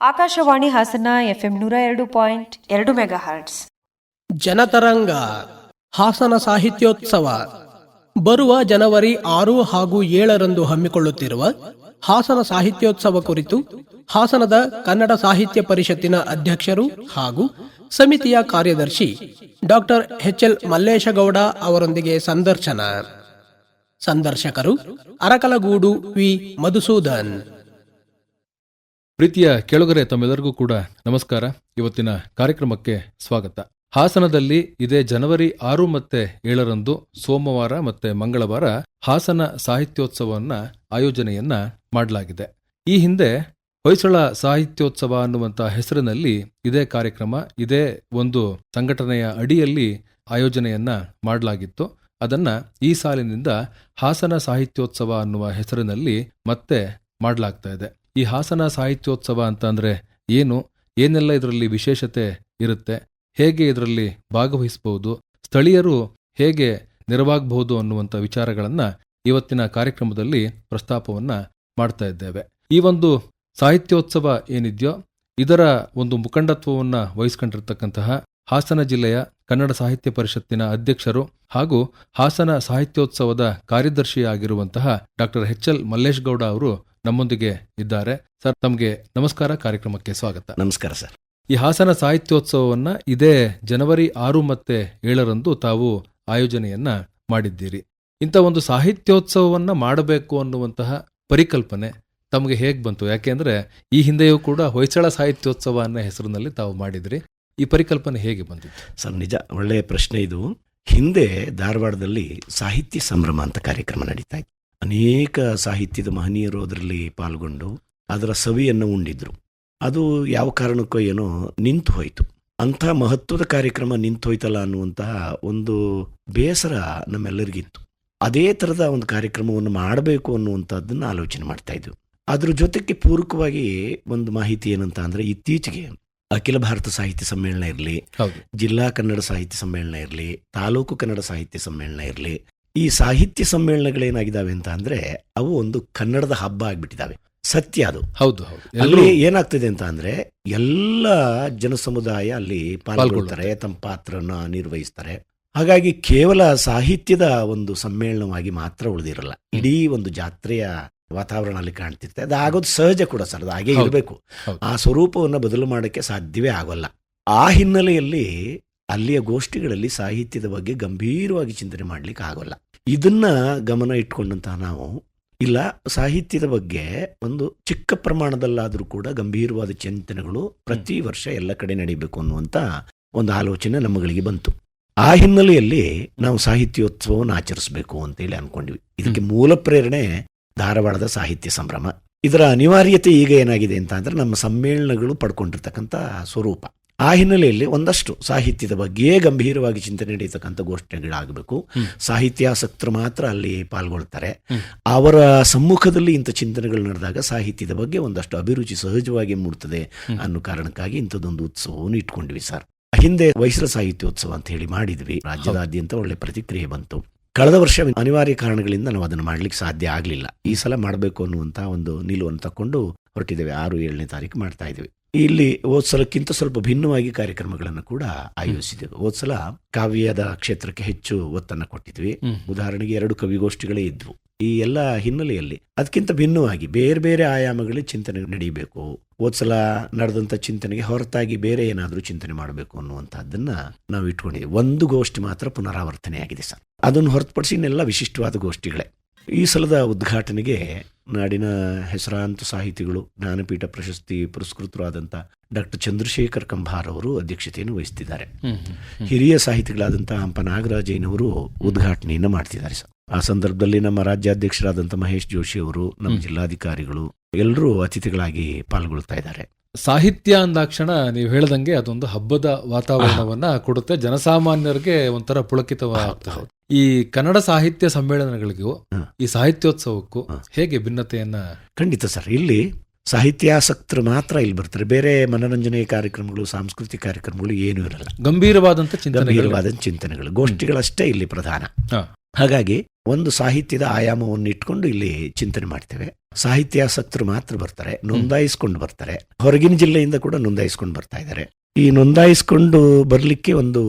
Akashvani Hassan FM ನೂರ ಎರಡು point ಎರಡು ಮೆಗಾ ಹರ್ಟ್ಸ್ ಜನತರಂಗ, ಹಾಸನ ಸಾಹಿತ್ಯೋತ್ಸವ. ಬರುವ ಜನವರಿ ಆರು ಹಾಗೂ ಏಳರಂದು ಹಮ್ಮಿಕೊಳ್ಳುತ್ತಿರುವ ಹಾಸನ ಸಾಹಿತ್ಯೋತ್ಸವ ಕುರಿತು ಹಾಸನದ ಕನ್ನಡ ಸಾಹಿತ್ಯ ಪರಿಷತ್ತಿನ ಅಧ್ಯಕ್ಷರು ಹಾಗೂ ಸಮಿತಿಯ ಕಾರ್ಯದರ್ಶಿ ಡಾಕ್ಟರ್ ಎಚ್ ಎಲ್ ಮಲ್ಲೇಶಗೌಡ ಅವರೊಂದಿಗೆ ಸಂದರ್ಶನ. ಸಂದರ್ಶಕರು ಅರಕಲಗೂಡು ವಿ. ಮಧುಸೂದನ್. ಪ್ರೀತಿಯ ಕೆಳಗರೆ, ತಮ್ಮೆಲ್ಲರಿಗೂ ಕೂಡ ನಮಸ್ಕಾರ. ಇವತ್ತಿನ ಕಾರ್ಯಕ್ರಮಕ್ಕೆ ಸ್ವಾಗತ. ಹಾಸನದಲ್ಲಿ ಇದೇ ಜನವರಿ ಆರು ಮತ್ತೆ ಏಳರಂದು ಸೋಮವಾರ ಮತ್ತೆ ಮಂಗಳವಾರ ಹಾಸನ ಸಾಹಿತ್ಯೋತ್ಸವವನ್ನ ಆಯೋಜನೆಯನ್ನ ಮಾಡಲಾಗಿದೆ. ಈ ಹಿಂದೆ ಹೊಯ್ಸಳ ಸಾಹಿತ್ಯೋತ್ಸವ ಅನ್ನುವಂಥ ಹೆಸರಿನಲ್ಲಿ ಇದೇ ಕಾರ್ಯಕ್ರಮ, ಇದೇ ಒಂದು ಸಂಘಟನೆಯ ಅಡಿಯಲ್ಲಿ ಆಯೋಜನೆಯನ್ನ ಮಾಡಲಾಗಿತ್ತು. ಅದನ್ನ ಈ ಸಾಲಿನಿಂದ ಹಾಸನ ಸಾಹಿತ್ಯೋತ್ಸವ ಅನ್ನುವ ಹೆಸರಿನಲ್ಲಿ ಮತ್ತೆ ಮಾಡಲಾಗ್ತಾ ಇದೆ. ಈ ಹಾಸನ ಸಾಹಿತ್ಯೋತ್ಸವ ಅಂತ ಅಂದರೆ ಏನು? ಏನೆಲ್ಲ ಇದರಲ್ಲಿ ವಿಶೇಷತೆ ಇರುತ್ತೆ? ಹೇಗೆ ಇದರಲ್ಲಿ ಭಾಗವಹಿಸಬಹುದು ಸ್ಥಳೀಯರು ಹೇಗೆ ನೆರವಾಗಬಹುದು ಅನ್ನುವಂಥ ವಿಚಾರಗಳನ್ನು ಇವತ್ತಿನ ಕಾರ್ಯಕ್ರಮದಲ್ಲಿ ಪ್ರಸ್ತಾಪವನ್ನು ಮಾಡ್ತಾ ಇದ್ದೇವೆ. ಈ ಒಂದು ಸಾಹಿತ್ಯೋತ್ಸವ ಏನಿದೆಯೋ, ಇದರ ಒಂದು ಮುಖಂಡತ್ವವನ್ನು ವಹಿಸ್ಕೊಂಡಿರ್ತಕ್ಕಂತಹ ಹಾಸನ ಜಿಲ್ಲೆಯ ಕನ್ನಡ ಸಾಹಿತ್ಯ ಪರಿಷತ್ತಿನ ಅಧ್ಯಕ್ಷರು ಹಾಗೂ ಹಾಸನ ಸಾಹಿತ್ಯೋತ್ಸವದ ಕಾರ್ಯದರ್ಶಿಯಾಗಿರುವಂತಹ doctor H L Mallesh Gowda ಅವರು ನಮ್ಮೊಂದಿಗೆ ಇದ್ದಾರೆ. ಸರ್ ತಮಗೆ ನಮಸ್ಕಾರ. ಕಾರ್ಯಕ್ರಮಕ್ಕೆ ಸ್ವಾಗತ. ನಮಸ್ಕಾರ ಸರ್. ಈ ಹಾಸನ ಸಾಹಿತ್ಯೋತ್ಸವವನ್ನ ಇದೇ ಜನವರಿ ಆರು ಮತ್ತೆ ಏಳರಂದು ತಾವು ಆಯೋಜನೆಯನ್ನ ಮಾಡಿದ್ದೀರಿ. ಇಂಥ ಒಂದು ಸಾಹಿತ್ಯೋತ್ಸವವನ್ನ ಮಾಡಬೇಕು ಅನ್ನುವಂತಹ ಪರಿಕಲ್ಪನೆ ತಮಗೆ ಹೇಗೆ ಬಂತು? ಯಾಕೆಂದ್ರೆ ಈ ಹಿಂದೆಯೂ ಕೂಡ ಹೊಯ್ಸಳ ಸಾಹಿತ್ಯೋತ್ಸವ ಅನ್ನೋ ಹೆಸರಿನಲ್ಲಿ ತಾವು ಮಾಡಿದ್ರಿ. ಈ ಪರಿಕಲ್ಪನೆ ಹೇಗೆ ಬಂತು ಸರ್ ನಿಜ ಒಳ್ಳೆಯ ಪ್ರಶ್ನೆ ಇದು. ಹಿಂದೆ ಧಾರವಾಡದಲ್ಲಿ ಸಾಹಿತ್ಯ ಸಂಭ್ರಮ ಅಂತ ಕಾರ್ಯಕ್ರಮ ನಡೀತಾ ಇತ್ತು. ಅನೇಕ ಸಾಹಿತ್ಯದ ಮಹನೀಯರು ಅದರಲ್ಲಿ ಪಾಲ್ಗೊಂಡು ಅದರ ಸವಿಯನ್ನು ಉಂಡಿದ್ರು. ಅದು ಯಾವ ಕಾರಣಕ್ಕೋ ಏನೋ ನಿಂತು ಹೋಯಿತು. ಅಂಥ ಮಹತ್ವದ ಕಾರ್ಯಕ್ರಮ ನಿಂತು ಹೋಯ್ತಲ್ಲ ಅನ್ನುವಂತಹ ಒಂದು ಬೇಸರ ನಮ್ಮೆಲ್ಲರಿಗಿತ್ತು. ಅದೇ ಥರದ ಒಂದು ಕಾರ್ಯಕ್ರಮವನ್ನು ಮಾಡಬೇಕು ಅನ್ನುವಂಥದ್ದನ್ನು ಆಲೋಚನೆ ಮಾಡ್ತಾ ಇದ್ವಿ. ಅದ್ರ ಜೊತೆಗೆ ಪೂರಕವಾಗಿ ಒಂದು ಮಾಹಿತಿ ಏನಂತ ಅಂದರೆ ಇತ್ತೀಚೆಗೆ ಅಖಿಲ ಭಾರತ ಸಾಹಿತ್ಯ ಸಮ್ಮೇಳನ ಇರಲಿ ಜಿಲ್ಲಾ ಕನ್ನಡ ಸಾಹಿತ್ಯ ಸಮ್ಮೇಳನ ಇರಲಿ ತಾಲೂಕು ಕನ್ನಡ ಸಾಹಿತ್ಯ ಸಮ್ಮೇಳನ ಇರಲಿ ಈ ಸಾಹಿತ್ಯ ಸಮ್ಮೇಳನಗಳೇನಾಗಿದ್ದಾವೆ ಅಂತ ಅಂದ್ರೆ ಅವು ಒಂದು ಕನ್ನಡದ ಹಬ್ಬ ಆಗಿಬಿಟ್ಟಿದ್ದಾವೆ. ಸತ್ಯ ಅದು. ಹೌದು ಹೌದು. ಅಲ್ಲಿ ಏನಾಗ್ತದೆ ಅಂತ ಅಂದ್ರೆ ಎಲ್ಲ ಜನ ಸಮುದಾಯ ಅಲ್ಲಿ ಪಾಲ್ಗೊಳ್ತಾರೆ ತಮ್ಮ ಪಾತ್ರನ ನಿರ್ವಹಿಸ್ತಾರೆ. ಹಾಗಾಗಿ ಕೇವಲ ಸಾಹಿತ್ಯದ ಒಂದು ಸಮ್ಮೇಳನವಾಗಿ ಮಾತ್ರ ಉಳಿದಿರಲ್ಲ. ಇಡೀ ಒಂದು ಜಾತ್ರೆಯ ವಾತಾವರಣ ಅಲ್ಲಿ ಕಾಣ್ತಿರ್ತೆ ಅದು ಆಗೋದು ಸಹಜ ಕೂಡ ಸರ್ ಅದು ಹಾಗೆ. ಇರಬೇಕು. ಆ ಸ್ವರೂಪವನ್ನು ಬದಲು ಮಾಡೋಕ್ಕೆ ಸಾಧ್ಯವೇ ಆಗೋಲ್ಲ. ಆ ಹಿನ್ನೆಲೆಯಲ್ಲಿ ಅಲ್ಲಿಯ ಗೋಷ್ಠಿಗಳಲ್ಲಿ ಸಾಹಿತ್ಯದ ಬಗ್ಗೆ ಗಂಭೀರವಾಗಿ ಚಿಂತನೆ ಮಾಡಲಿಕ್ಕೆ ಆಗೋಲ್ಲ. ಇದನ್ನ ಗಮನ ಇಟ್ಕೊಂಡಂತಹ ನಾವು ಇಲ್ಲ ಸಾಹಿತ್ಯದ ಬಗ್ಗೆ ಒಂದು ಚಿಕ್ಕ ಪ್ರಮಾಣದಲ್ಲಾದರೂ ಕೂಡ ಗಂಭೀರವಾದ ಚಿಂತನೆಗಳು ಪ್ರತಿ ವರ್ಷ ಎಲ್ಲ ಕಡೆ ನಡೀಬೇಕು ಅನ್ನುವಂಥ ಒಂದು ಆಲೋಚನೆ ನಮ್ಮಗಳಿಗೆ ಬಂತು. ಆ ಹಿನ್ನೆಲೆಯಲ್ಲಿ ನಾವು ಸಾಹಿತ್ಯೋತ್ಸವವನ್ನು ಆಚರಿಸಬೇಕು ಅಂತೇಳಿ ಅನ್ಕೊಂಡ್ವಿ. ಇದಕ್ಕೆ ಮೂಲ ಪ್ರೇರಣೆ ಧಾರವಾಡದ ಸಾಹಿತ್ಯ ಸಂಭ್ರಮ. ಇದರ ಅನಿವಾರ್ಯತೆ ಈಗ ಏನಾಗಿದೆ ಅಂತ ಅಂದ್ರೆ ನಮ್ಮ ಸಮ್ಮೇಳನಗಳು ಪಡ್ಕೊಂಡಿರ್ತಕ್ಕಂಥ ಸ್ವರೂಪ. ಆ ಹಿನ್ನೆಲೆಯಲ್ಲಿ ಒಂದಷ್ಟು ಸಾಹಿತ್ಯದ ಬಗ್ಗೆಯೇ ಗಂಭೀರವಾಗಿ ಚಿಂತನೆ ನಡೆಯತಕ್ಕಂಥ ಗೋಷ್ಠಿಗಳಾಗಬೇಕು ಸಾಹಿತ್ಯ ಸಾಹಿತ್ಯಾಸಕ್ತರು ಮಾತ್ರ ಅಲ್ಲಿ ಪಾಲ್ಗೊಳ್ತಾರೆ. ಅವರ ಸಮ್ಮುಖದಲ್ಲಿ ಇಂಥ ಚಿಂತನೆಗಳು ನಡೆದಾಗ ಸಾಹಿತ್ಯದ ಬಗ್ಗೆ ಒಂದಷ್ಟು ಅಭಿರುಚಿ ಸಹಜವಾಗಿ ಮೂಡ್ತದೆ ಅನ್ನೋ ಕಾರಣಕ್ಕಾಗಿ ಇಂಥದ್ದೊಂದು ಉತ್ಸವವನ್ನು ಇಟ್ಕೊಂಡ್ವಿ ಸರ್. ಹಿಂದೆ ಸಾಹಿತ್ಯ ಸಾಹಿತ್ಯೋತ್ಸವ ಅಂತ ಹೇಳಿ ಮಾಡಿದ್ವಿ. ರಾಜ್ಯದಾದ್ಯಂತ ಒಳ್ಳೆ ಪ್ರತಿಕ್ರಿಯೆ ಬಂತು. ಕಳೆದ ವರ್ಷ ಅನಿವಾರ್ಯ ಕಾರಣಗಳಿಂದ ನಾವು ಅದನ್ನು ಮಾಡ್ಲಿಕ್ಕೆ ಸಾಧ್ಯ ಆಗಲಿಲ್ಲ. ಈ ಸಲ ಮಾಡಬೇಕು ಅನ್ನುವಂಥ ಒಂದು ನಿಲುವನ್ನು ತಕ್ಕೊಂಡು ಹೊರಟಿದ್ದೇವೆ. ಆರು ಏಳನೇ ತಾರೀಕು ಮಾಡ್ತಾ ಇದ್ದೇವೆ. ಇಲ್ಲಿ ಹೋದ್ ಸಲಕ್ಕಿಂತ ಸ್ವಲ್ಪ ಭಿನ್ನವಾಗಿ ಕಾರ್ಯಕ್ರಮಗಳನ್ನು ಕೂಡ ಆಯೋಜಿಸಿದೆವು ಹೋದ್ ಸಲ ಕಾವ್ಯದ ಕ್ಷೇತ್ರಕ್ಕೆ ಹೆಚ್ಚು ಒತ್ತನ್ನು ಕೊಟ್ಟಿದ್ವಿ. ಉದಾಹರಣೆಗೆ ಎರಡು ಕವಿಗೋಷ್ಠಿಗಳೇ ಇದ್ವು. ಈ ಎಲ್ಲ ಹಿನ್ನೆಲೆಯಲ್ಲಿ ಅದಕ್ಕಿಂತ ಭಿನ್ನವಾಗಿ ಬೇರೆ ಬೇರೆ ಆಯಾಮಗಳಲ್ಲಿ ಚಿಂತನೆ ನಡೀಬೇಕು. ಹೋದ್ಸಲ ನಡೆದಂಥ ಚಿಂತನೆಗೆ ಹೊರತಾಗಿ ಬೇರೆ ಏನಾದರೂ ಚಿಂತನೆ ಮಾಡಬೇಕು ಅನ್ನುವಂಥದ್ದನ್ನ ನಾವು ಇಟ್ಕೊಂಡಿದ್ದೀವಿ. ಒಂದು ಗೋಷ್ಠಿ ಮಾತ್ರ ಪುನರಾವರ್ತನೆಯಾಗಿದೆ ಸರ್. ಅದನ್ನು ಹೊರತುಪಡಿಸಿ ಇನ್ನೆಲ್ಲ ವಿಶಿಷ್ಟವಾದ ಗೋಷ್ಠಿಗಳೇ. ಈ ಸಲದ ಉದ್ಘಾಟನೆಗೆ ನಾಡಿನ ಹೆಸರಾಂತ ಸಾಹಿತಿಗಳು ಜ್ಞಾನಪೀಠ ಪ್ರಶಸ್ತಿ ಪುರಸ್ಕೃತರಾದಂಥ ಡಾಕ್ಟರ್ ಚಂದ್ರಶೇಖರ್ ಕಂಬಾರ್ ಅವರು ಅಧ್ಯಕ್ಷತೆಯನ್ನು ವಹಿಸ್ತಿದ್ದಾರೆ. ಹಿರಿಯ ಸಾಹಿತಿಗಳಾದಂಥ ಹಂಪ ನಾಗರಾಜಯ್ಯನವರು ಉದ್ಘಾಟನೆಯನ್ನು ಮಾಡ್ತಿದ್ದಾರೆ ಸರ್. ಆ ಸಂದರ್ಭದಲ್ಲಿ ನಮ್ಮ ರಾಜ್ಯಾಧ್ಯಕ್ಷರಾದಂಥ ಮಹೇಶ್ ಜೋಶಿ ಅವರು ನಮ್ಮ ಜಿಲ್ಲಾಧಿಕಾರಿಗಳು ಎಲ್ಲರೂ ಅತಿಥಿಗಳಾಗಿ ಪಾಲ್ಗೊಳ್ತಾ ಇದ್ದಾರೆ. ಸಾಹಿತ್ಯ ಅಂದಾಕ್ಷಣ ನೀವು ಹೇಳ್ದಂಗೆ ಅದೊಂದು ಹಬ್ಬದ ವಾತಾವರಣವನ್ನ ಕೊಡುತ್ತೆ. ಜನಸಾಮಾನ್ಯರಿಗೆ ಒಂಥರ ಪುಳಕಿತವಾಗ್ತದೆ. ಈ ಕನ್ನಡ ಸಾಹಿತ್ಯ ಸಮ್ಮೇಳನಗಳಿಗೂ ಈ ಸಾಹಿತ್ಯೋತ್ಸವಕ್ಕೂ ಹೇಗೆ ಭಿನ್ನತೆಯನ್ನ ಖಂಡಿತ ಸರ್. ಇಲ್ಲಿ ಸಾಹಿತ್ಯಾಸಕ್ತರು ಮಾತ್ರ ಇಲ್ಲಿ ಬರ್ತಾರೆ. ಬೇರೆ ಮನರಂಜನೆ ಕಾರ್ಯಕ್ರಮಗಳು ಸಾಂಸ್ಕೃತಿಕ ಕಾರ್ಯಕ್ರಮಗಳು ಏನೂ ಇರಲ್ಲ. ಗಂಭೀರವಾದಂತ ಚಿಂತನೆ ಗಂಭೀರವಾದ ಚಿಂತನೆಗಳು. ಗೋಷ್ಠಿಗಳಷ್ಟೇ ಇಲ್ಲಿ ಪ್ರಧಾನ. ಹಾಗಾಗಿ ಒಂದು ಸಾಹಿತ್ಯದ ಆಯಾಮವನ್ನು ಇಟ್ಕೊಂಡು ಇಲ್ಲಿ ಚಿಂತನೆ ಮಾಡ್ತೇವೆ. ಸಾಹಿತ್ಯಾಸಕ್ತರು ಮಾತ್ರ ಬರ್ತಾರೆ, ನೋಂದಾಯಿಸ್ಕೊಂಡು ಬರ್ತಾರೆ. ಹೊರಗಿನ ಜಿಲ್ಲೆಯಿಂದ ಕೂಡ ನೋಂದಾಯಿಸ್ಕೊಂಡು ಬರ್ತಾ ಇದ್ದಾರೆ. ಈ ನೋಂದಾಯಿಸ್ಕೊಂಡು ಬರಲಿಕ್ಕೆ ಒಂದು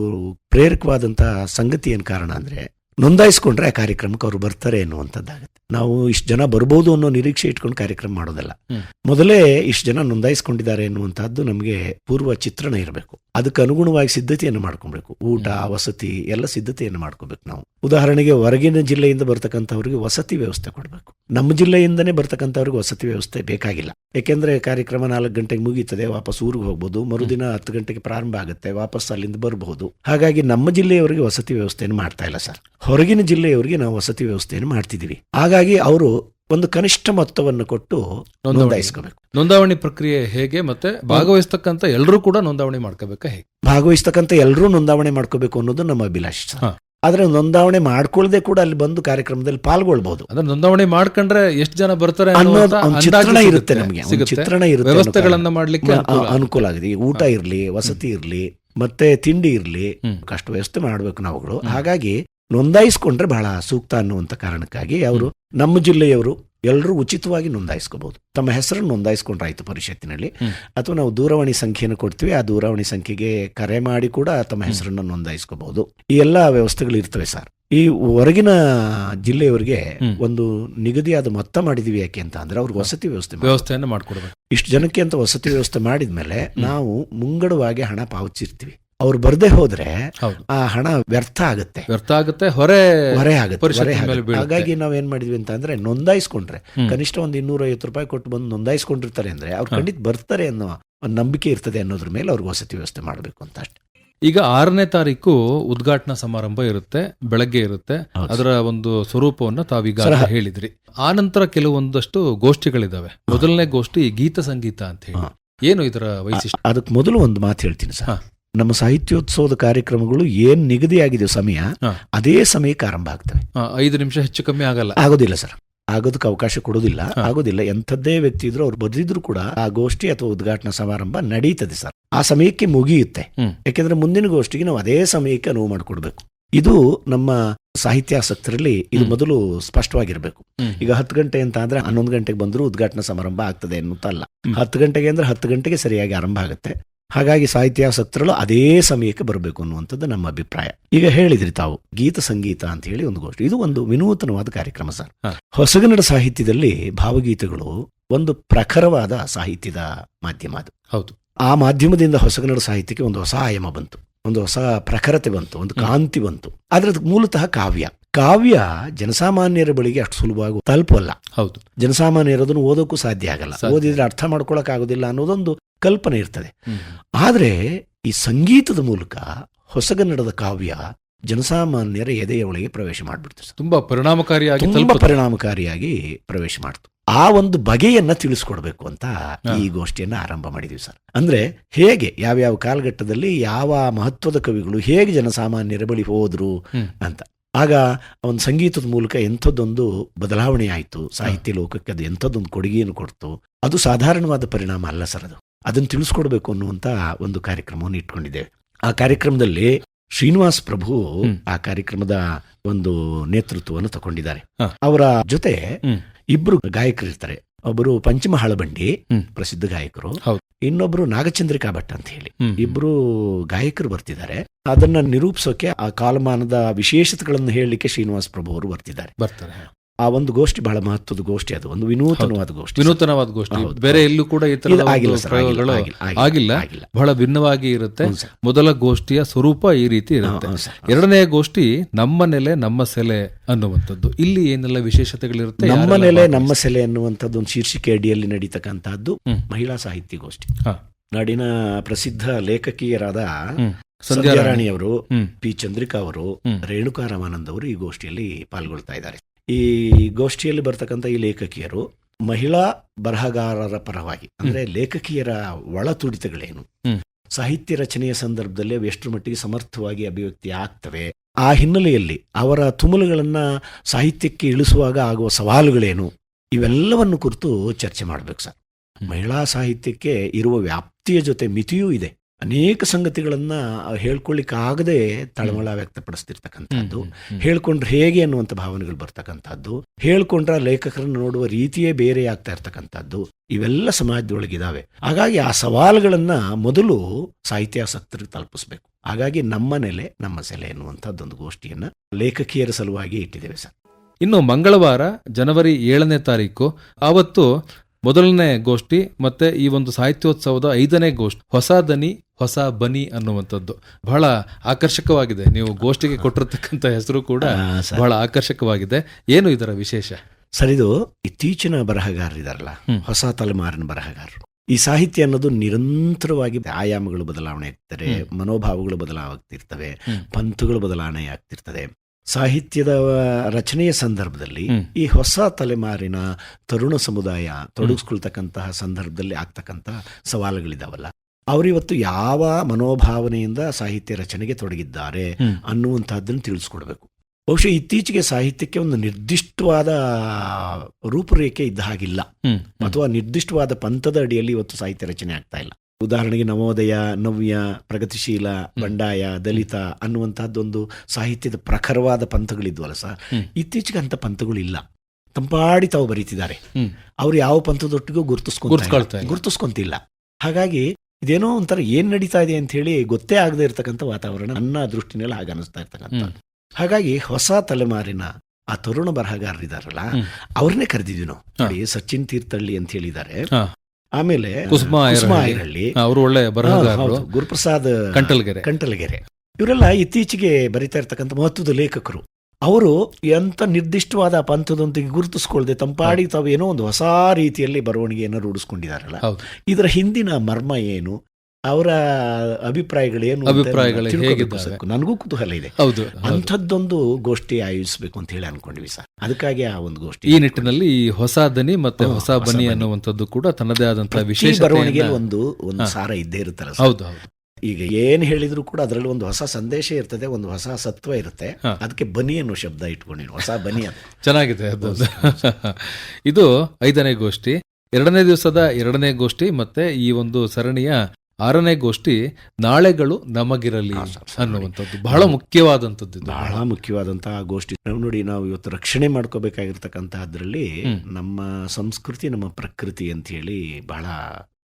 ಪ್ರೇರಕವಾದಂತಹ ಸಂಗತಿ ಏನು ಕಾರಣ ಅಂದ್ರೆ, ನೋಂದಾಯಿಸ್ಕೊಂಡ್ರೆ ಆ ಕಾರ್ಯಕ್ರಮಕ್ಕೆ ಅವರು ಬರ್ತಾರೆ ಅನ್ನುವಂಥದ್ದಾಗುತ್ತೆ ನಾವು ಇಷ್ಟು ಜನ ಬರ್ಬೋದು ಅನ್ನೋ ನಿರೀಕ್ಷೆ ಇಟ್ಕೊಂಡು ಕಾರ್ಯಕ್ರಮ ಮಾಡೋದಲ್ಲ. ಮೊದಲೇ ಇಷ್ಟು ಜನ ನೋಂದಾಯಿಸ್ಕೊಂಡಿದ್ದಾರೆ ಎನ್ನುವಂತಹದ್ದು ನಮಗೆ ಪೂರ್ವ ಚಿತ್ರಣ ಇರಬೇಕು. ಅದಕ್ಕೆ ಅನುಗುಣವಾಗಿ ಸಿದ್ಧತೆಯನ್ನು ಮಾಡ್ಕೊಬೇಕು. ಊಟ ವಸತಿ ಎಲ್ಲ ಸಿದ್ಧತೆಯನ್ನು ಮಾಡ್ಕೋಬೇಕು ನಾವು. ಉದಾಹರಣೆಗೆ ಹೊರಗಿನ ಜಿಲ್ಲೆಯಿಂದ ಬರ್ತಕ್ಕಂಥವ್ರಿಗೆ ವಸತಿ ವ್ಯವಸ್ಥೆ ಕೊಡಬೇಕು. ನಮ್ಮ ಜಿಲ್ಲೆಯಿಂದನೇ ಬರ್ತಕ್ಕಂಥವ್ರಿಗೆ ವಸತಿ ವ್ಯವಸ್ಥೆ ಬೇಕಾಗಿಲ್ಲ. ಯಾಕೆಂದ್ರೆ ಕಾರ್ಯಕ್ರಮ ನಾಲ್ಕು ಗಂಟೆಗೆ ಮುಗೀತದೆ ವಾಪಸ್ ಊರಿಗೆ ಹೋಗ್ಬೋದು ಮರುದಿನ ಹತ್ತು ಗಂಟೆಗೆ ಪ್ರಾರಂಭ ಆಗುತ್ತೆ ವಾಪಸ್ ಅಲ್ಲಿಂದ ಬರಬಹುದು. ಹಾಗಾಗಿ ನಮ್ಮ ಜಿಲ್ಲೆಯವರಿಗೆ ವಸತಿ ವ್ಯವಸ್ಥೆಯನ್ನು ಮಾಡ್ತಾ ಇಲ್ಲ ಸರ್. ಹೊರಗಿನ ಜಿಲ್ಲೆಯವರಿಗೆ ನಾವು ವಸತಿ ವ್ಯವಸ್ಥೆಯನ್ನು ಮಾಡ್ತಿದ್ದೀವಿ. ಹಾಗಾಗಿ ಅವರು ಒಂದು ಕನಿಷ್ಠ ಮೊತ್ತವನ್ನು ಕೊಟ್ಟು ನೋಂದಾಯಿಸ್ಕೋಬೇಕು. ನೋಂದಾವಣಿ ಪ್ರಕ್ರಿಯೆ ಹೇಗೆ ಮತ್ತೆ ಭಾಗವಹಿಸ್ತಕ್ಕಂಥ ಎಲ್ಲರೂ ಕೂಡ ನೋಂದಾವಣಿ ಮಾಡ್ಕೋಬೇಕಾ ಹೇಗೆ? ಭಾಗವಹಿಸ್ತಕ್ಕಂಥ ಎಲ್ಲರೂ ನೋಂದಾವಣೆ ಮಾಡ್ಕೋಬೇಕು ಅನ್ನೋದು ನಮ್ಮ ಅಭಿಲಾಷೆ. ಆದ್ರೆ ನೋಂದಾವಣೆ ಮಾಡ್ಕೊಳ್ಳದೆ ಕೂಡ ಅಲ್ಲಿ ಬಂದು ಕಾರ್ಯಕ್ರಮದಲ್ಲಿ ಪಾಲ್ಗೊಳ್ಬಹುದು ಅಂದ್ರೆ ನೋಂದಾವಣಿ ಮಾಡ್ಕೊಂಡ್ರೆ ಎಷ್ಟು ಜನ ಬರ್ತಾರೆ ಚಿತ್ರಣ ಇರುತ್ತೆ ನಮಗೆ ಚಿತ್ರಣ ಇರುತ್ತೆ ವ್ಯವಸ್ಥೆಗಳನ್ನ ಮಾಡ್ಲಿಕ್ಕೆ ಅನುಕೂಲ. ಆಗಿದೆ. ಊಟ ಇರ್ಲಿ ವಸತಿ ಇರ್ಲಿ ಮತ್ತೆ ತಿಂಡಿ ಇರ್ಲಿ ಕಷ್ಟ ವ್ಯವಸ್ಥೆ ಮಾಡ್ಬೇಕು ನಾವುಗಳು. ಹಾಗಾಗಿ ನೋಂದಾಯಿಸ್ಕೊಂಡ್ರೆ ಬಹಳ ಸೂಕ್ತ ಅನ್ನುವಂತ ಕಾರಣಕ್ಕಾಗಿ ಅವರು ನಮ್ಮ ಜಿಲ್ಲೆಯವರು ಎಲ್ಲರೂ ಉಚಿತವಾಗಿ ನೋಂದಾಯಿಸ್ಕೋಬಹುದು ತಮ್ಮ ಹೆಸರನ್ನು ನೋಂದಾಯಿಸ್ಕೊಂಡ್ರಾಯ್ತು ಪರಿಷತ್ತಿನಲ್ಲಿ. ಅಥವಾ ನಾವು ದೂರವಾಣಿ ಸಂಖ್ಯೆಯನ್ನು ಕೊಡ್ತೀವಿ ಆ ದೂರವಾಣಿ ಸಂಖ್ಯೆಗೆ ಕರೆ ಮಾಡಿ ಕೂಡ ತಮ್ಮ ಹೆಸರನ್ನು ನೋಂದಾಯಿಸ್ಕೋಬಹುದು ಈ ಎಲ್ಲ ವ್ಯವಸ್ಥೆಗಳು ಇರ್ತವೆ ಸರ್. ಈ ಹೊರಗಿನ ಜಿಲ್ಲೆಯವರಿಗೆ ಒಂದು ನಿಗದಿಯಾದ ಮೊತ್ತ ಮಾಡಿದೀವಿ ಯಾಕೆ ಅಂತ ಅಂದ್ರೆ ಅವ್ರಿಗೆ ವಸತಿ ವ್ಯವಸ್ಥೆ ವ್ಯವಸ್ಥೆಯನ್ನ ಮಾಡ್ಕೊಡ್ಬೇಕು. ಇಷ್ಟು ಜನಕ್ಕೆ ಅಂತ ವಸತಿ ವ್ಯವಸ್ಥೆ ಮಾಡಿದ್ಮೇಲೆ ನಾವು ಮುಂಗಡವಾಗಿ ಹಣ ಪಾವತಿಸಿರ್ತೀವಿ. ಅವ್ರು ಬರದೆ ಹೋದ್ರೆ ಆ ಹಣ ವ್ಯರ್ಥ ಆಗುತ್ತೆ. ವ್ಯರ್ಥ ಆಗುತ್ತೆ ಹೊರೆ ಹೊರೆ ಆಗುತ್ತೆ. ಹಾಗಾಗಿ ನಾವ್ ಏನ್ ಮಾಡಿದ್ವಿ ಅಂತ ಅಂದ್ರೆ ನೋಂದಾಯಿಸ್ಕೊಂಡ್ರೆ. ಕನಿಷ್ಠ ಒಂದು ಇನ್ನೂರ ಐವತ್ತು ರೂಪಾಯಿ ಕೊಟ್ಟು ಬಂದು ನೋಂದಾಯಿಸ್ಕೊಂಡಿರ್ತಾರೆ ಅಂದ್ರೆ ಅವ್ರು. ಖಂಡಿತ ಬರ್ತಾರೆ ಅನ್ನೋ ಒಂದು ನಂಬಿಕೆ ಇರ್ತದೆ ಅನ್ನೋದ್ರ ಮೇಲೆ ಅವ್ರಿಗೆ ವಸತಿ ವ್ಯವಸ್ಥೆ ಮಾಡಬೇಕು ಅಂತ ಅಷ್ಟೇ. ಈಗ ಆರನೇ ತಾರೀಕು ಉದ್ಘಾಟನಾ ಸಮಾರಂಭ ಇರುತ್ತೆ ಬೆಳಗ್ಗೆ ಇರುತ್ತೆ. ಅದರ ಒಂದು ಸ್ವರೂಪವನ್ನ ತಾವೀಗ ಹೇಳಿದ್ರಿ. ಆ ನಂತರ ಕೆಲವೊಂದಷ್ಟು ಗೋಷ್ಠಿಗಳಿದಾವೆ. ಮೊದಲನೇ ಗೋಷ್ಠಿ ಗೀತ ಸಂಗೀತ ಅಂತ ಹೇಳಿ. ಏನು ಇದರ ವೈಶಿಷ್ಟ್ಯ? ಅದಕ್ಕೆ ಮೊದಲು ಒಂದು ಮಾತು ಹೇಳ್ತೀನಿ. ಸರ್. ನಮ್ಮ ಸಾಹಿತ್ಯೋತ್ಸವದ ಕಾರ್ಯಕ್ರಮಗಳು ಏನ್ ನಿಗದಿಯಾಗಿದೆ ಸಮಯ ಅದೇ ಸಮಯಕ್ಕೆ ಆರಂಭ ಆಗ್ತವೆ. ಐದು ನಿಮಿಷ ಹೆಚ್ಚು ಕಮ್ಮಿ ಆಗಲ್ಲ. ಆಗೋದಿಲ್ಲ ಸರ್. ಆಗೋದಕ್ಕೆ ಅವಕಾಶ ಕೊಡೋದಿಲ್ಲ. ಆಗೋದಿಲ್ಲ. ಎಂಥದ್ದೇ ವ್ಯಕ್ತಿ ಇದ್ರು ಅವ್ರು ಬರೆದಿದ್ರು ಕೂಡ ಆ ಗೋಷ್ಠಿ ಅಥವಾ ಉದ್ಘಾಟನಾ ಸಮಾರಂಭ ನಡೀತದೆ ಸರ್. ಆ ಸಮಯಕ್ಕೆ ಮುಗಿಯುತ್ತೆ. ಯಾಕೆಂದ್ರೆ ಮುಂದಿನ ಗೋಷ್ಠಿಗೆ ನಾವು ಅದೇ ಸಮಯಕ್ಕೆ ಅನುವು ಮಾಡಿಕೊಡ್ಬೇಕು. ಇದು ನಮ್ಮ ಸಾಹಿತ್ಯಾಸಕ್ತರಲ್ಲಿ ಇದು ಮೊದಲು ಸ್ಪಷ್ಟವಾಗಿರ್ಬೇಕು. ಈಗ ಹತ್ತು ಗಂಟೆ ಅಂತ ಅಂದ್ರೆ ಹನ್ನೊಂದು ಗಂಟೆಗೆ ಬಂದ್ರು ಉದ್ಘಾಟನಾ ಸಮಾರಂಭ ಆಗ್ತದೆ ಅನ್ನುತ್ತಲ್ಲ. ಹತ್ತು ಗಂಟೆಗೆ ಅಂದ್ರೆ ಹತ್ತು ಗಂಟೆಗೆ ಸರಿಯಾಗಿ ಆರಂಭ ಆಗುತ್ತೆ. ಹಾಗಾಗಿ ಸಾಹಿತ್ಯಾಸಕ್ತರಲ್ಲೂ ಅದೇ ಸಮಯಕ್ಕೆ ಬರಬೇಕು ಅನ್ನುವಂಥದ್ದು ನಮ್ಮ ಅಭಿಪ್ರಾಯ. ಈಗ ಹೇಳಿದ್ರಿ ತಾವು ಗೀತ ಸಂಗೀತ ಅಂತ ಹೇಳಿ ಒಂದು ಗೋಷ್ಠಿ. ಇದು ಒಂದು ವಿನೂತನವಾದ ಕಾರ್ಯಕ್ರಮ ಸರ್. ಹೊಸಗನ್ನಡ ಸಾಹಿತ್ಯದಲ್ಲಿ ಭಾವಗೀತೆಗಳು ಒಂದು ಪ್ರಖರವಾದ ಸಾಹಿತ್ಯದ ಮಾಧ್ಯಮ ಅದು. ಹೌದು. ಆ ಮಾಧ್ಯಮದಿಂದ ಹೊಸಗನ್ನಡ ಸಾಹಿತ್ಯಕ್ಕೆ ಒಂದು ಹೊಸ ಆಯಾಮ ಬಂತು. ಒಂದು ಹೊಸ ಪ್ರಖರತೆ ಬಂತು ಒಂದು. ಕಾಂತಿ ಬಂತು. ಆದ್ರೆ ಅದಕ್ಕೆ ಮೂಲತಃ ಕಾವ್ಯ. ಕಾವ್ಯ ಜನಸಾಮಾನ್ಯರ ಬಳಿಗೆ ಅಷ್ಟು ಸುಲಭವಾಗಿ ತಲುಪಲ್ಲ ಹೌದು. ಜನಸಾಮಾನ್ಯರು ಅದನ್ನು ಓದೋಕ್ಕೂ ಸಾಧ್ಯ ಆಗಲ್ಲ. ಓದಿದ್ರೆ ಅರ್ಥ ಮಾಡ್ಕೊಳಕ್ ಆಗೋದಿಲ್ಲ ಅನ್ನೋದೊಂದು ಕಲ್ಪನೆ ಇರ್ತದೆ. ಆದರೆ ಈ ಸಂಗೀತದ ಮೂಲಕ ಹೊಸಗನ್ನಡದ ಕಾವ್ಯ ಜನಸಾಮಾನ್ಯರ ಎದೆಯ ಒಳಗೆ ಪ್ರವೇಶ ಮಾಡಿಬಿಡ್ತು ಸರ್. ತುಂಬಾ ಪರಿಣಾಮಕಾರಿಯಾಗಿ ತುಂಬಾ ಪರಿಣಾಮಕಾರಿಯಾಗಿ ಪ್ರವೇಶ ಮಾಡ್ತು. ಆ ಒಂದು ಬಗೆಯನ್ನ ತಿಳಿಸ್ಕೊಡ್ಬೇಕು ಅಂತ ಈ ಗೋಷ್ಠಿಯನ್ನ ಆರಂಭ ಮಾಡಿದ್ವಿ ಸರ್. ಅಂದ್ರೆ ಹೇಗೆ ಯಾವ್ಯಾವ ಕಾಲಘಟ್ಟದಲ್ಲಿ ಯಾವ ಮಹತ್ವದ ಕವಿಗಳು ಹೇಗೆ ಜನಸಾಮಾನ್ಯರ ಬಳಿ ಹೋದ್ರು ಅಂತ. ಆಗ ಒಂದು ಸಂಗೀತದ ಮೂಲಕ ಎಂಥದ್ದೊಂದು ಬದಲಾವಣೆ ಆಯಿತು ಸಾಹಿತ್ಯ ಲೋಕಕ್ಕೆ ಅದು ಎಂಥದ್ದೊಂದು ಕೊಡುಗೆಯನ್ನು ಕೊಡ್ತು. ಅದು ಸಾಧಾರಣವಾದ ಪರಿಣಾಮ ಅಲ್ಲ ಸರ್ ಅದು. ಅದನ್ನು ತಿಳಿಸ್ಕೊಡ್ಬೇಕು ಅನ್ನುವಂತ ಒಂದು ಕಾರ್ಯಕ್ರಮವನ್ನು ಇಟ್ಕೊಂಡಿದ್ದೇವೆ ಆ ಕಾರ್ಯಕ್ರಮದಲ್ಲಿ ಶ್ರೀನಿವಾಸ್ ಪ್ರಭು ಆ ಕಾರ್ಯಕ್ರಮದ ಒಂದು ನೇತೃತ್ವವನ್ನು ತಗೊಂಡಿದ್ದಾರೆ. ಅವರ ಜೊತೆ. ಇಬ್ರು ಗಾಯಕರು ಇರ್ತಾರೆ ಒಬ್ಬರು ಪಂಚಮಹಾಳ ಹಳಬಂಡಿ ಪ್ರಸಿದ್ಧ ಗಾಯಕರು. ಇನ್ನೊಬ್ರು ನಾಗಚಂದ್ರಿಕಾ ಭಟ್ ಅಂತ ಹೇಳಿ. ಇಬ್ರು ಗಾಯಕರು ಬರ್ತಿದ್ದಾರೆ. ಅದನ್ನ ನಿರೂಪಿಸೋಕೆ ಆ ಕಾಲಮಾನದ ವಿಶೇಷತೆಗಳನ್ನು ಹೇಳಲಿಕ್ಕೆ ಶ್ರೀನಿವಾಸ್ ಪ್ರಭು ಅವರು ಬರ್ತಿದ್ದಾರೆ. ಬರ್ತಾರೆ ಆ ಒಂದು ಗೋಷ್ಠಿ ಬಹಳ ಮಹತ್ವದ ಗೋಷ್ಠಿ ಅದು ಒಂದು ವಿನೂತನವಾದ ಗೋಷ್ಠಿ. ವಿನೂತನವಾದ ಗೋಷ್ಠಿ. ಬೇರೆ ಎಲ್ಲೂ ಕೂಡ ಈ ತರ ಪ್ರಯೋಗಗಳು ಆಗಿಲ್ಲ. ಬಹಳ ಭಿನ್ನವಾಗಿ ಇರುತ್ತೆ. ಮೊದಲ ಗೋಷ್ಠಿಯ ಸ್ವರೂಪ ಈ ರೀತಿ ಇರುತ್ತೆ. ಎರಡನೇ ಗೋಷ್ಠಿ ನಮ್ಮ ನೆಲೆ ನಮ್ಮ ಸೆಲೆ ಅನ್ನುವಂಥದ್ದು. ಇಲ್ಲಿ ಏನೆಲ್ಲ ವಿಶೇಷತೆಗಳಿರುತ್ತೆ? ನಮ್ಮ ನೆಲೆ ನಮ್ಮ ಸೆಲೆ ಅನ್ನುವಂಥದ್ದು ಒಂದು ಶೀರ್ಷಿಕೆ ಅಡಿಯಲ್ಲಿ ನಡೀತಕ್ಕಂತಹದ್ದು ಮಹಿಳಾ ಸಾಹಿತ್ಯ ಗೋಷ್ಠಿ. ನಾಡಿನ ಪ್ರಸಿದ್ಧ ಲೇಖಕಿಯರಾದ. ಸಂಧ್ಯಾ ಸಂಧ್ಯಾರಾಣಿ ಅವರು ಪಿ. ಚಂದ್ರಿಕಾ ಅವರು. ರೇಣುಕಾ ರಾಮಾನಂದ್ ಅವರು ಈ ಗೋಷ್ಠಿಯಲ್ಲಿ ಪಾಲ್ಗೊಳ್ತಾ ಇದ್ದಾರೆ. ಈ ಗೋಷ್ಠಿಯಲ್ಲಿ ಬರ್ತಕ್ಕಂಥ ಈ ಲೇಖಕಿಯರು ಮಹಿಳಾ ಬರಹಗಾರರ ಪರವಾಗಿ ಅಂದರೆ ಲೇಖಕಿಯರ ಒಳ ತುಡಿತಗಳೇನು ಸಾಹಿತ್ಯ ರಚನೆಯ ಸಂದರ್ಭದಲ್ಲಿ ಅವು ಎಷ್ಟು ಮಟ್ಟಿಗೆ ಸಮರ್ಥವಾಗಿ ಅಭಿವ್ಯಕ್ತಿ ಆಗ್ತವೆ? ಆ ಹಿನ್ನೆಲೆಯಲ್ಲಿ ಅವರ ತುಮಲುಗಳನ್ನು ಸಾಹಿತ್ಯಕ್ಕೆ ಇಳಿಸುವಾಗ ಆಗುವ ಸವಾಲುಗಳೇನು? ಇವೆಲ್ಲವನ್ನು ಕುರಿತು ಚರ್ಚೆ ಮಾಡ್ಬೇಕು ಸರ್. ಮಹಿಳಾ ಸಾಹಿತ್ಯಕ್ಕೆ ಇರುವ ವ್ಯಾಪ್ತಿಯ ಜೊತೆ ಮಿತಿಯೂ ಇದೆ. ಅನೇಕ ಸಂಗತಿಗಳನ್ನ ಹೇಳ್ಕೊಳ್ಳಿಕ್ಕಾಗದೆ ತಳಮಳ ವ್ಯಕ್ತಪಡಿಸ್ತಿರ್ತಕ್ಕಂಥದ್ದು. ಹೇಳ್ಕೊಂಡ್ರೆ ಹೇಗೆ ಅನ್ನುವಂಥ ಭಾವನೆಗಳು ಬರ್ತಕ್ಕಂಥದ್ದು. ಹೇಳ್ಕೊಂಡ್ರೆ ಲೇಖಕರನ್ನು ನೋಡುವ ರೀತಿಯೇ ಬೇರೆ ಆಗ್ತಾ ಇರ್ತಕ್ಕಂಥದ್ದು. ಇವೆಲ್ಲ ಸಮಾಜದೊಳಗಿದಾವೆ. ಹಾಗಾಗಿ ಆ ಸವಾಲುಗಳನ್ನು ಮೊದಲು ಸಾಹಿತ್ಯಾಸಕ್ತರಿಗೆ ತಲುಪಿಸ್ಬೇಕು. ಹಾಗಾಗಿ ನಮ್ಮ ನೆಲೆ ನಮ್ಮ ಸೆಲೆ ಎನ್ನುವಂಥದ್ದೊಂದು ಗೋಷ್ಠಿಯನ್ನ ಲೇಖಕಿಯರ ಸಲುವಾಗಿ ಇಟ್ಟಿದ್ದೇವೆ ಸರ್. ಇನ್ನು ಮಂಗಳವಾರ ಜನವರಿ ಏಳನೇ ತಾರೀಕು ಆವತ್ತು ಮೊದಲನೇ ಗೋಷ್ಠಿ ಮತ್ತೆ ಈ ಒಂದು ಸಾಹಿತ್ಯೋತ್ಸವದ ಐದನೇ ಗೋಷ್ಠಿ ಹೊಸ ದನಿ ಹೊಸ ಬನಿ ಅನ್ನುವಂಥದ್ದು. ಬಹಳ ಆಕರ್ಷಕವಾಗಿದೆ. ನೀವು ಗೋಷ್ಠಿಗೆ ಕೊಟ್ಟಿರ್ತಕ್ಕಂಥ ಹೆಸರು ಕೂಡ ಬಹಳ ಆಕರ್ಷಕವಾಗಿದೆ. ಏನು ಇದರ ವಿಶೇಷ? ಸರ್ ಇದು ಇತ್ತೀಚಿನ ಬರಹಗಾರರಿದಾರಲ್ಲ. ಹೊಸ ತಲೆಮಾರಿನ ಬರಹಗಾರರು. ಈ ಸಾಹಿತ್ಯ ಅನ್ನೋದು ನಿರಂತರವಾಗಿ ಆಯಾಮಗಳು ಬದಲಾವಣೆ ಆಗ್ತಾರೆ ಮನೋಭಾವಗಳು ಬದಲಾವಾಗ್ತಿರ್ತವೆ. ಪಂಥಗಳು ಬದಲಾವಣೆ ಆಗ್ತಿರ್ತದೆ. ಸಾಹಿತ್ಯದ ರಚನೆಯ ಸಂದರ್ಭದಲ್ಲಿ ಈ ಹೊಸ ತಲೆಮಾರಿನ ತರುಣ ಸಮುದಾಯ ತೊಡಗಿಸ್ಕೊಳ್ತಕ್ಕಂತಹ ಸಂದರ್ಭದಲ್ಲಿ ಆಗ್ತಕ್ಕಂತಹ ಸವಾಲುಗಳಿದಾವಲ್ಲ. ಅವರಿವತ್ತು ಯಾವ ಮನೋಭಾವನೆಯಿಂದ ಸಾಹಿತ್ಯ ರಚನೆಗೆ ತೊಡಗಿದ್ದಾರೆ. ಅನ್ನುವಂತಹದ್ದನ್ನು ತಿಳಿಸ್ಕೊಡ್ಬೇಕು. ಬಹುಶಃ ಇತ್ತೀಚೆಗೆ ಸಾಹಿತ್ಯಕ್ಕೆ ಒಂದು ನಿರ್ದಿಷ್ಟವಾದ ರೂಪರೇಖೆ ಇದ್ದ ಹಾಗಿಲ್ಲ. ಅಥವಾ ನಿರ್ದಿಷ್ಟವಾದ ಪಂಥದ ಅಡಿಯಲ್ಲಿ ಇವತ್ತು ಸಾಹಿತ್ಯ ರಚನೆ ಆಗ್ತಾ ಇಲ್ಲ. ಉದಾಹರಣೆಗೆ ನವೋದಯ ನವ್ಯ ಪ್ರಗತಿಶೀಲ ಬಂಡಾಯ ದಲಿತ ಅನ್ನುವಂತಹದ್ದೊಂದು ಸಾಹಿತ್ಯದ ಪ್ರಖರವಾದ ಪಂಥಗಳಿದ್ವಲ್ಲ ಸರ್. ಸಹ ಇತ್ತೀಚೆಗೆ ಅಂತ ಪಂಥಗಳು ಇಲ್ಲ ತಂಪಾಡಿ ತಾವು ಬರೀತಿದ್ದಾರೆ. ಅವರು ಯಾವ ಪಂಥದೊಟ್ಟಿಗೂ ಗುರುತಿಸ್ಕೊಂತ ಗುರುತಿಸ್ಕೊಳ್ತಾ ಗುರುತಿಸ್ಕೊಂತಿಲ್ಲ. ಹಾಗಾಗಿ ಇದೇನೋ ಒಂಥರ ಏನ್ ನಡೀತಾ ಇದೆ ಅಂತ ಹೇಳಿ ಗೊತ್ತೇ ಆಗದೆ ಇರತಕ್ಕಂಥ ವಾತಾವರಣ ನನ್ನ ದೃಷ್ಟಿನಲ್ಲಿ ಹಾಗೆ ಅನಿಸ್ತಾ ಇರ್ತಕ್ಕಂಥ. ಹಾಗಾಗಿ ಹೊಸ ತಲೆಮಾರಿನ ಆ ತರುಣ ಬರಹಗಾರರಿದಾರಲ್ಲ. ಅವ್ರನ್ನೇ ಕರೆದಿದ್ವಿ ನಾವು. ನೋಡಿ ಸಚಿನ್ ತೀರ್ಥಹಳ್ಳಿ ಅಂತ ಹೇಳಿದ್ದಾರೆ. ಆಮೇಲೆ ಕುಸುಮ. ಐರಹಳ್ಳಿ. ಅವರು ಒಳ್ಳೆ ಬರಹಗಾರರು. ಗುರುಪ್ರಸಾದ್ ಕಂಟಲ್ಗೆರೆ. ಕಂಟಲಗೆರೆ. ಇವರೆಲ್ಲ ಇತ್ತೀಚೆಗೆ ಬರಿತಾ ಇರ್ತಕ್ಕಂಥ ಮಹತ್ವದ ಲೇಖಕರು. ಅವರು ಎಂತ ನಿರ್ದಿಷ್ಟವಾದ ಪಂಥದೊಂದಿಗೆ ಗುರುತಿಸ್ಕೊಳ್ಳದೆ ತಂಪಾಡಿ ತಾವು ಏನೋ ಒಂದು ಹೊಸ ರೀತಿಯಲ್ಲಿ ಬರವಣಿಗೆಯನ್ನು ರೂಢಿಸ್ಕೊಂಡಿದ್ದಾರಲ್ಲ ಇದರ ಹಿಂದಿನ ಮರ್ಮ ಏನು ಅವರ ಅಭಿಪ್ರಾಯಗಳೇನು ಏನು ಅಭಿಪ್ರಾಯಗಳು? ನನಗೂ ಕುತೂಹಲ ಇದೆ ಹೌದು. ಅಂಥದ್ದೊಂದು ಗೋಷ್ಠಿ ಆಯೋಜಿಸಬೇಕು ಅಂತ ಹೇಳಿ ಅನ್ಕೊಂಡ್ವಿ ಸರ್ ಅದಕ್ಕಾಗಿ ಆ ಒಂದು ಗೋಷ್ಠಿ ಈ ನಿಟ್ಟಿನಲ್ಲಿ ಈ ಹೊಸ ದನಿ ಮತ್ತೆ ಹೊಸ ಬನಿ. ಅನ್ನುವಂಥದ್ದು ಕೂಡ ತನ್ನದೇ ಆದಂತಹ ವಿಶೇಷ ಬರವಣಿಗೆ ಒಂದು ಒಂದು. ಸಾರ ಇದ್ದೇ ಇರುತ್ತಲ್ಲ. ಹೌದು ಹೌದು ಈಗ ಏನ್ ಹೇಳಿದ್ರು ಕೂಡ ಅದರಲ್ಲಿ ಒಂದು ಹೊಸ ಸಂದೇಶ ಇರ್ತದೆ ಒಂದು ಹೊಸ ಸತ್ವ ಇರುತ್ತೆ. ಅದಕ್ಕೆ ಬನಿ ಅನ್ನೋ ಶಬ್ದ ಇಟ್ಕೊಂಡಿನಿ ಹೊಸ ಬನಿ ಅಂತ. ಚೆನ್ನಾಗಿದೆ ಅದು. ಇದು ಐದನೇ ಗೋಷ್ಠಿ. ಎರಡನೇ ದಿವಸದ ಎರಡನೇ ಗೋಷ್ಠಿ ಮತ್ತೆ ಈ ಒಂದು ಸರಣಿಯ ಆರನೇ ಗೋಷ್ಠಿ ನಾಳೆಗಳು ನಮಗಿರಲಿ ಅನ್ನುವಂಥದ್ದು. ಬಹಳ ಮುಖ್ಯವಾದಂಥದ್ದು ಬಹಳ ಮುಖ್ಯವಾದಂತಹ ಗೋಷ್ಠಿ. ನಾವು ನೋಡಿ ನಾವು ಇವತ್ತು ರಕ್ಷಣೆ ಮಾಡ್ಕೋಬೇಕಾಗಿರ್ತಕ್ಕಂತಹದ್ರಲ್ಲಿ. ನಮ್ಮ ಸಂಸ್ಕೃತಿ ನಮ್ಮ ಪ್ರಕೃತಿ ಅಂತ ಹೇಳಿ ಬಹಳ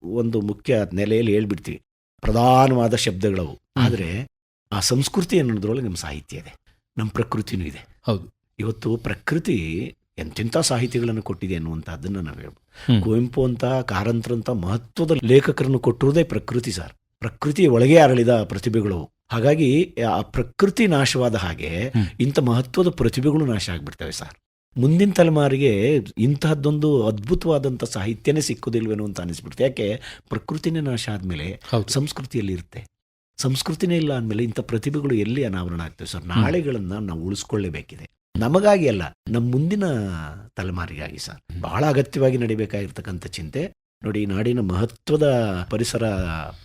ಒಂದು ಮುಖ್ಯ ನೆಲೆಯಲ್ಲಿ ಹೇಳ್ಬಿಡ್ತೀವಿ. ಪ್ರಧಾನವಾದ ಶಬ್ದಗಳವು. ಆದರೆ ಆ ಸಂಸ್ಕೃತಿ ಅನ್ನೋದ್ರೊಳಗೆ ನಮ್ಮ ಸಾಹಿತ್ಯ ಇದೆ. ನಮ್ಮ ಪ್ರಕೃತಿನೂ ಇದೆ. ಹೌದು. ಇವತ್ತು ಪ್ರಕೃತಿ ಎಂತೆಂಥ ಸಾಹಿತ್ಯಗಳನ್ನು ಕೊಟ್ಟಿದೆ ಅನ್ನುವಂಥದ್ದನ್ನು ನಾವು ಹೇಳ್ಬೋದು. ಕುವೆಂಪು ಅಂತ ಕಾರಂತರ ಅಂತ ಮಹತ್ವದ ಲೇಖಕರನ್ನು ಕೊಟ್ಟಿರುವುದೇ ಪ್ರಕೃತಿ ಸರ್. ಪ್ರಕೃತಿಯ ಒಳಗೆ ಅರಳಿದ ಪ್ರತಿಭೆಗಳು. ಹಾಗಾಗಿ ಆ ಪ್ರಕೃತಿ ನಾಶವಾದ ಹಾಗೆ. ಇಂಥ ಮಹತ್ವದ ಪ್ರತಿಭೆಗಳು ನಾಶ ಆಗ್ಬಿಡ್ತವೆ ಸರ್. ಮುಂದಿನ ತಲೆಮಾರಿಗೆ ಇಂತಹದ್ದೊಂದು ಅದ್ಭುತವಾದಂಥ ಸಾಹಿತ್ಯನೇ ಸಿಕ್ಕುದಿಲ್ವೇನೋ ಅಂತ ಅನಿಸ್ಬಿಡುತ್ತೆ. ಯಾಕೆ? ಪ್ರಕೃತಿನೇ ನಾಶ ಆದಮೇಲೆ ಸಂಸ್ಕೃತಿಯಲ್ಲಿ ಇರುತ್ತೆ. ಸಂಸ್ಕೃತಿನೇ ಇಲ್ಲ ಅಂದಮೇಲೆ ಇಂಥ ಪ್ರತಿಭೆಗಳು ಎಲ್ಲಿ ಅನಾವರಣ ಆಗ್ತವೆ ಸರ್? ನಾಳೆಗಳನ್ನು ನಾವು ಉಳಿಸ್ಕೊಳ್ಳೇಬೇಕಿದೆ. ನಮಗಾಗಿ ಅಲ್ಲ ನಮ್ಮ ಮುಂದಿನ ತಲೆಮಾರಿಗಾಗಿ ಸರ್. ಬಹಳ ಅಗತ್ಯವಾಗಿ ನಡಿಬೇಕಾಗಿರ್ತಕ್ಕಂಥ ಚಿಂತೆ. ನೋಡಿ ನಾಡಿನ ಮಹತ್ವದ ಪರಿಸರ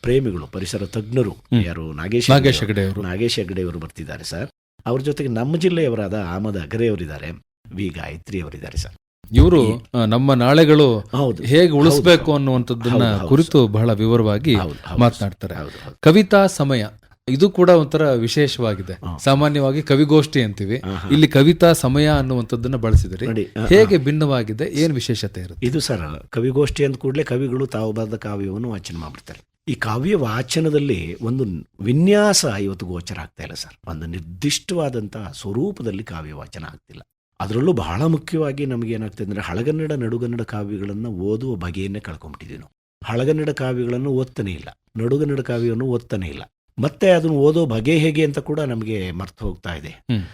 ಪ್ರೇಮಿಗಳು ಪರಿಸರ ತಜ್ಞರು ಯಾರು? ನಾಗೇಶ್ ನಾಗೇಶ್ ಹೆಗ್ಡೆ ನಾಗೇಶ್ ಹೆಗ್ಡೆ ಅವರು. ಬರ್ತಿದ್ದಾರೆ ಸರ್. ಅವ್ರ ಜೊತೆಗೆ ನಮ್ಮ ಜಿಲ್ಲೆಯವರಾದ ಆಮದ ಅಗರೆ ಅವರಿದ್ದಾರೆ ವಿ ಗಾಯತ್ರಿ ಅವರಿದ್ದಾರೆ ಸರ್. ಇವರು ನಮ್ಮ ನಾಳೆಗಳು ಹೌದು ಹೇಗೆ ಉಳಿಸ್ಬೇಕು. ಅನ್ನುವಂಥದ್ದನ್ನ ಕುರಿತು ಬಹಳ ವಿವರವಾಗಿ ಮಾತನಾಡ್ತಾರೆ. ಕವಿತಾ ಸಮಯ ಇದು ಕೂಡ ಒಂಥರ ವಿಶೇಷವಾಗಿದೆ. ಸಾಮಾನ್ಯವಾಗಿ ಕವಿಗೋಷ್ಠಿ ಅಂತೀವಿ. ಇಲ್ಲಿ ಕವಿತಾ ಸಮಯ ಅನ್ನುವಂಥದ್ದನ್ನ ಬಳಸಿದ್ರಿ. ಹೇಗೆ ಭಿನ್ನವಾಗಿದೆ ಏನ್ ವಿಶೇಷತೆ ಇರುತ್ತೆ? ಇದು ಸರ್ ಕವಿಗೋಷ್ಠಿ ಅಂದ ಕೂಡಲೇ ಕವಿಗಳು ತಾವು ಬರೆದ ಕಾವ್ಯವನ್ನು ವಾಚನ ಮಾಡ್ಬಿಡ್ತಾರೆ. ಈ ಕಾವ್ಯ ವಾಚನದಲ್ಲಿ ಒಂದು ವಿನ್ಯಾಸ ಇವತ್ತು ಗೋಚರ ಆಗ್ತಾ ಇಲ್ಲ ಸರ್. ಒಂದು ನಿರ್ದಿಷ್ಟವಾದಂತಹ ಸ್ವರೂಪದಲ್ಲಿ ಕಾವ್ಯ ವಾಚನ ಆಗ್ತಿಲ್ಲ. ಅದರಲ್ಲೂ ಬಹಳ ಮುಖ್ಯವಾಗಿ ನಮಗೆ ಏನಾಗ್ತದೆ ಅಂದ್ರೆ ಹಳಗನ್ನಡ ನಡುಗನ್ನಡ ಕಾವ್ಯಗಳನ್ನು ಓದುವ ಬಗೆಯನ್ನೇ ಕಳ್ಕೊಂಡ್ಬಿಟ್ಟಿದ್ದೀವಿ ನಾವು. ಹಳಗನ್ನಡ ಕಾವ್ಯಗಳನ್ನು ಓದ್ತಾನೆ ಇಲ್ಲ ನಡುಗನ್ನಡ ಕಾವ್ಯವನ್ನು ಓದ್ತಾನೆ ಇಲ್ಲ. ಮತ್ತೆ ಅದನ್ನು ಓದೋ ಬಗೆ ಹೇಗೆ ಅಂತ ಕೂಡ ನಮಗೆ ಮರ್ತು ಹೋಗ್ತಾ ಇದೆ.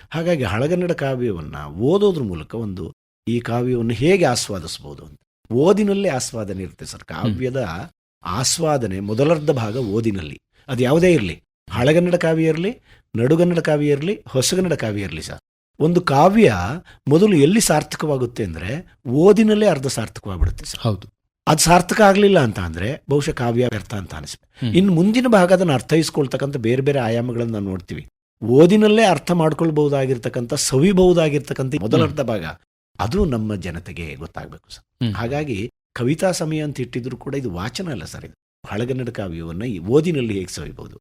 ಹಾಗಾಗಿ ಹಳಗನ್ನಡ ಕಾವ್ಯವನ್ನ ಓದೋದ್ರ ಮೂಲಕ ಒಂದು ಈ ಕಾವ್ಯವನ್ನು ಹೇಗೆ ಆಸ್ವಾದಿಸ್ಬೋದು ಅಂತ. ಓದಿನಲ್ಲೇ ಆಸ್ವಾದನೆ ಇರುತ್ತೆ ಸರ್. ಕಾವ್ಯದ ಆಸ್ವಾದನೆ ಮೊದಲರ್ಧ ಭಾಗ ಓದಿನಲ್ಲಿ. ಅದು ಯಾವುದೇ ಇರಲಿ ಹಳಗನ್ನಡ ಕಾವ್ಯ ಇರಲಿ ನಡುಗನ್ನಡ ಕಾವ್ಯ ಇರಲಿ ಹೊಸಗನ್ನಡ ಕಾವ್ಯ ಇರಲಿ ಸರ್. ಒಂದು ಕಾವ್ಯ ಮೊದಲು ಎಲ್ಲಿ ಸಾರ್ಥಕವಾಗುತ್ತೆ ಅಂದ್ರೆ ಓದಿನಲ್ಲೇ ಅರ್ಧ ಸಾರ್ಥಕವಾಗ್ಬಿಡುತ್ತೆ ಸರ್. ಹೌದು. ಅದು ಸಾರ್ಥಕ ಆಗಲಿಲ್ಲ ಅಂತ ಅಂದರೆ ಬಹುಶಃ ಕಾವ್ಯ ವ್ಯರ್ಥ ಅಂತ ಅನಿಸ್ಬೇಕು. ಇನ್ನು ಮುಂದಿನ ಭಾಗ ಅದನ್ನು ಅರ್ಥೈಸ್ಕೊಳ್ತಕ್ಕಂಥ ಬೇರೆ ಬೇರೆ ಆಯಾಮಗಳನ್ನು ನಾವು ನೋಡ್ತೀವಿ. ಓದಿನಲ್ಲೇ ಅರ್ಥ ಮಾಡ್ಕೊಳ್ಬಹುದಾಗಿರ್ತಕ್ಕಂಥ ಸವಿಬಹುದಾಗಿರ್ತಕ್ಕಂಥ ಮೊದಲರ್ಧ ಭಾಗ ಅದು ನಮ್ಮ ಜನತೆಗೆ ಗೊತ್ತಾಗಬೇಕು ಸರ್. ಹಾಗಾಗಿ ಕವಿತಾ ಸಮಯ ಅಂತ ಇಟ್ಟಿದ್ರು ಕೂಡ ಇದು ವಾಚನ ಅಲ್ಲ ಸರ್ ಇದು. ಹಳಗನ್ನಡ ಕಾವ್ಯವನ್ನ ಈ ಓದಿನಲ್ಲಿ ಹೇಗೆ ಸವಿಬಹುದು?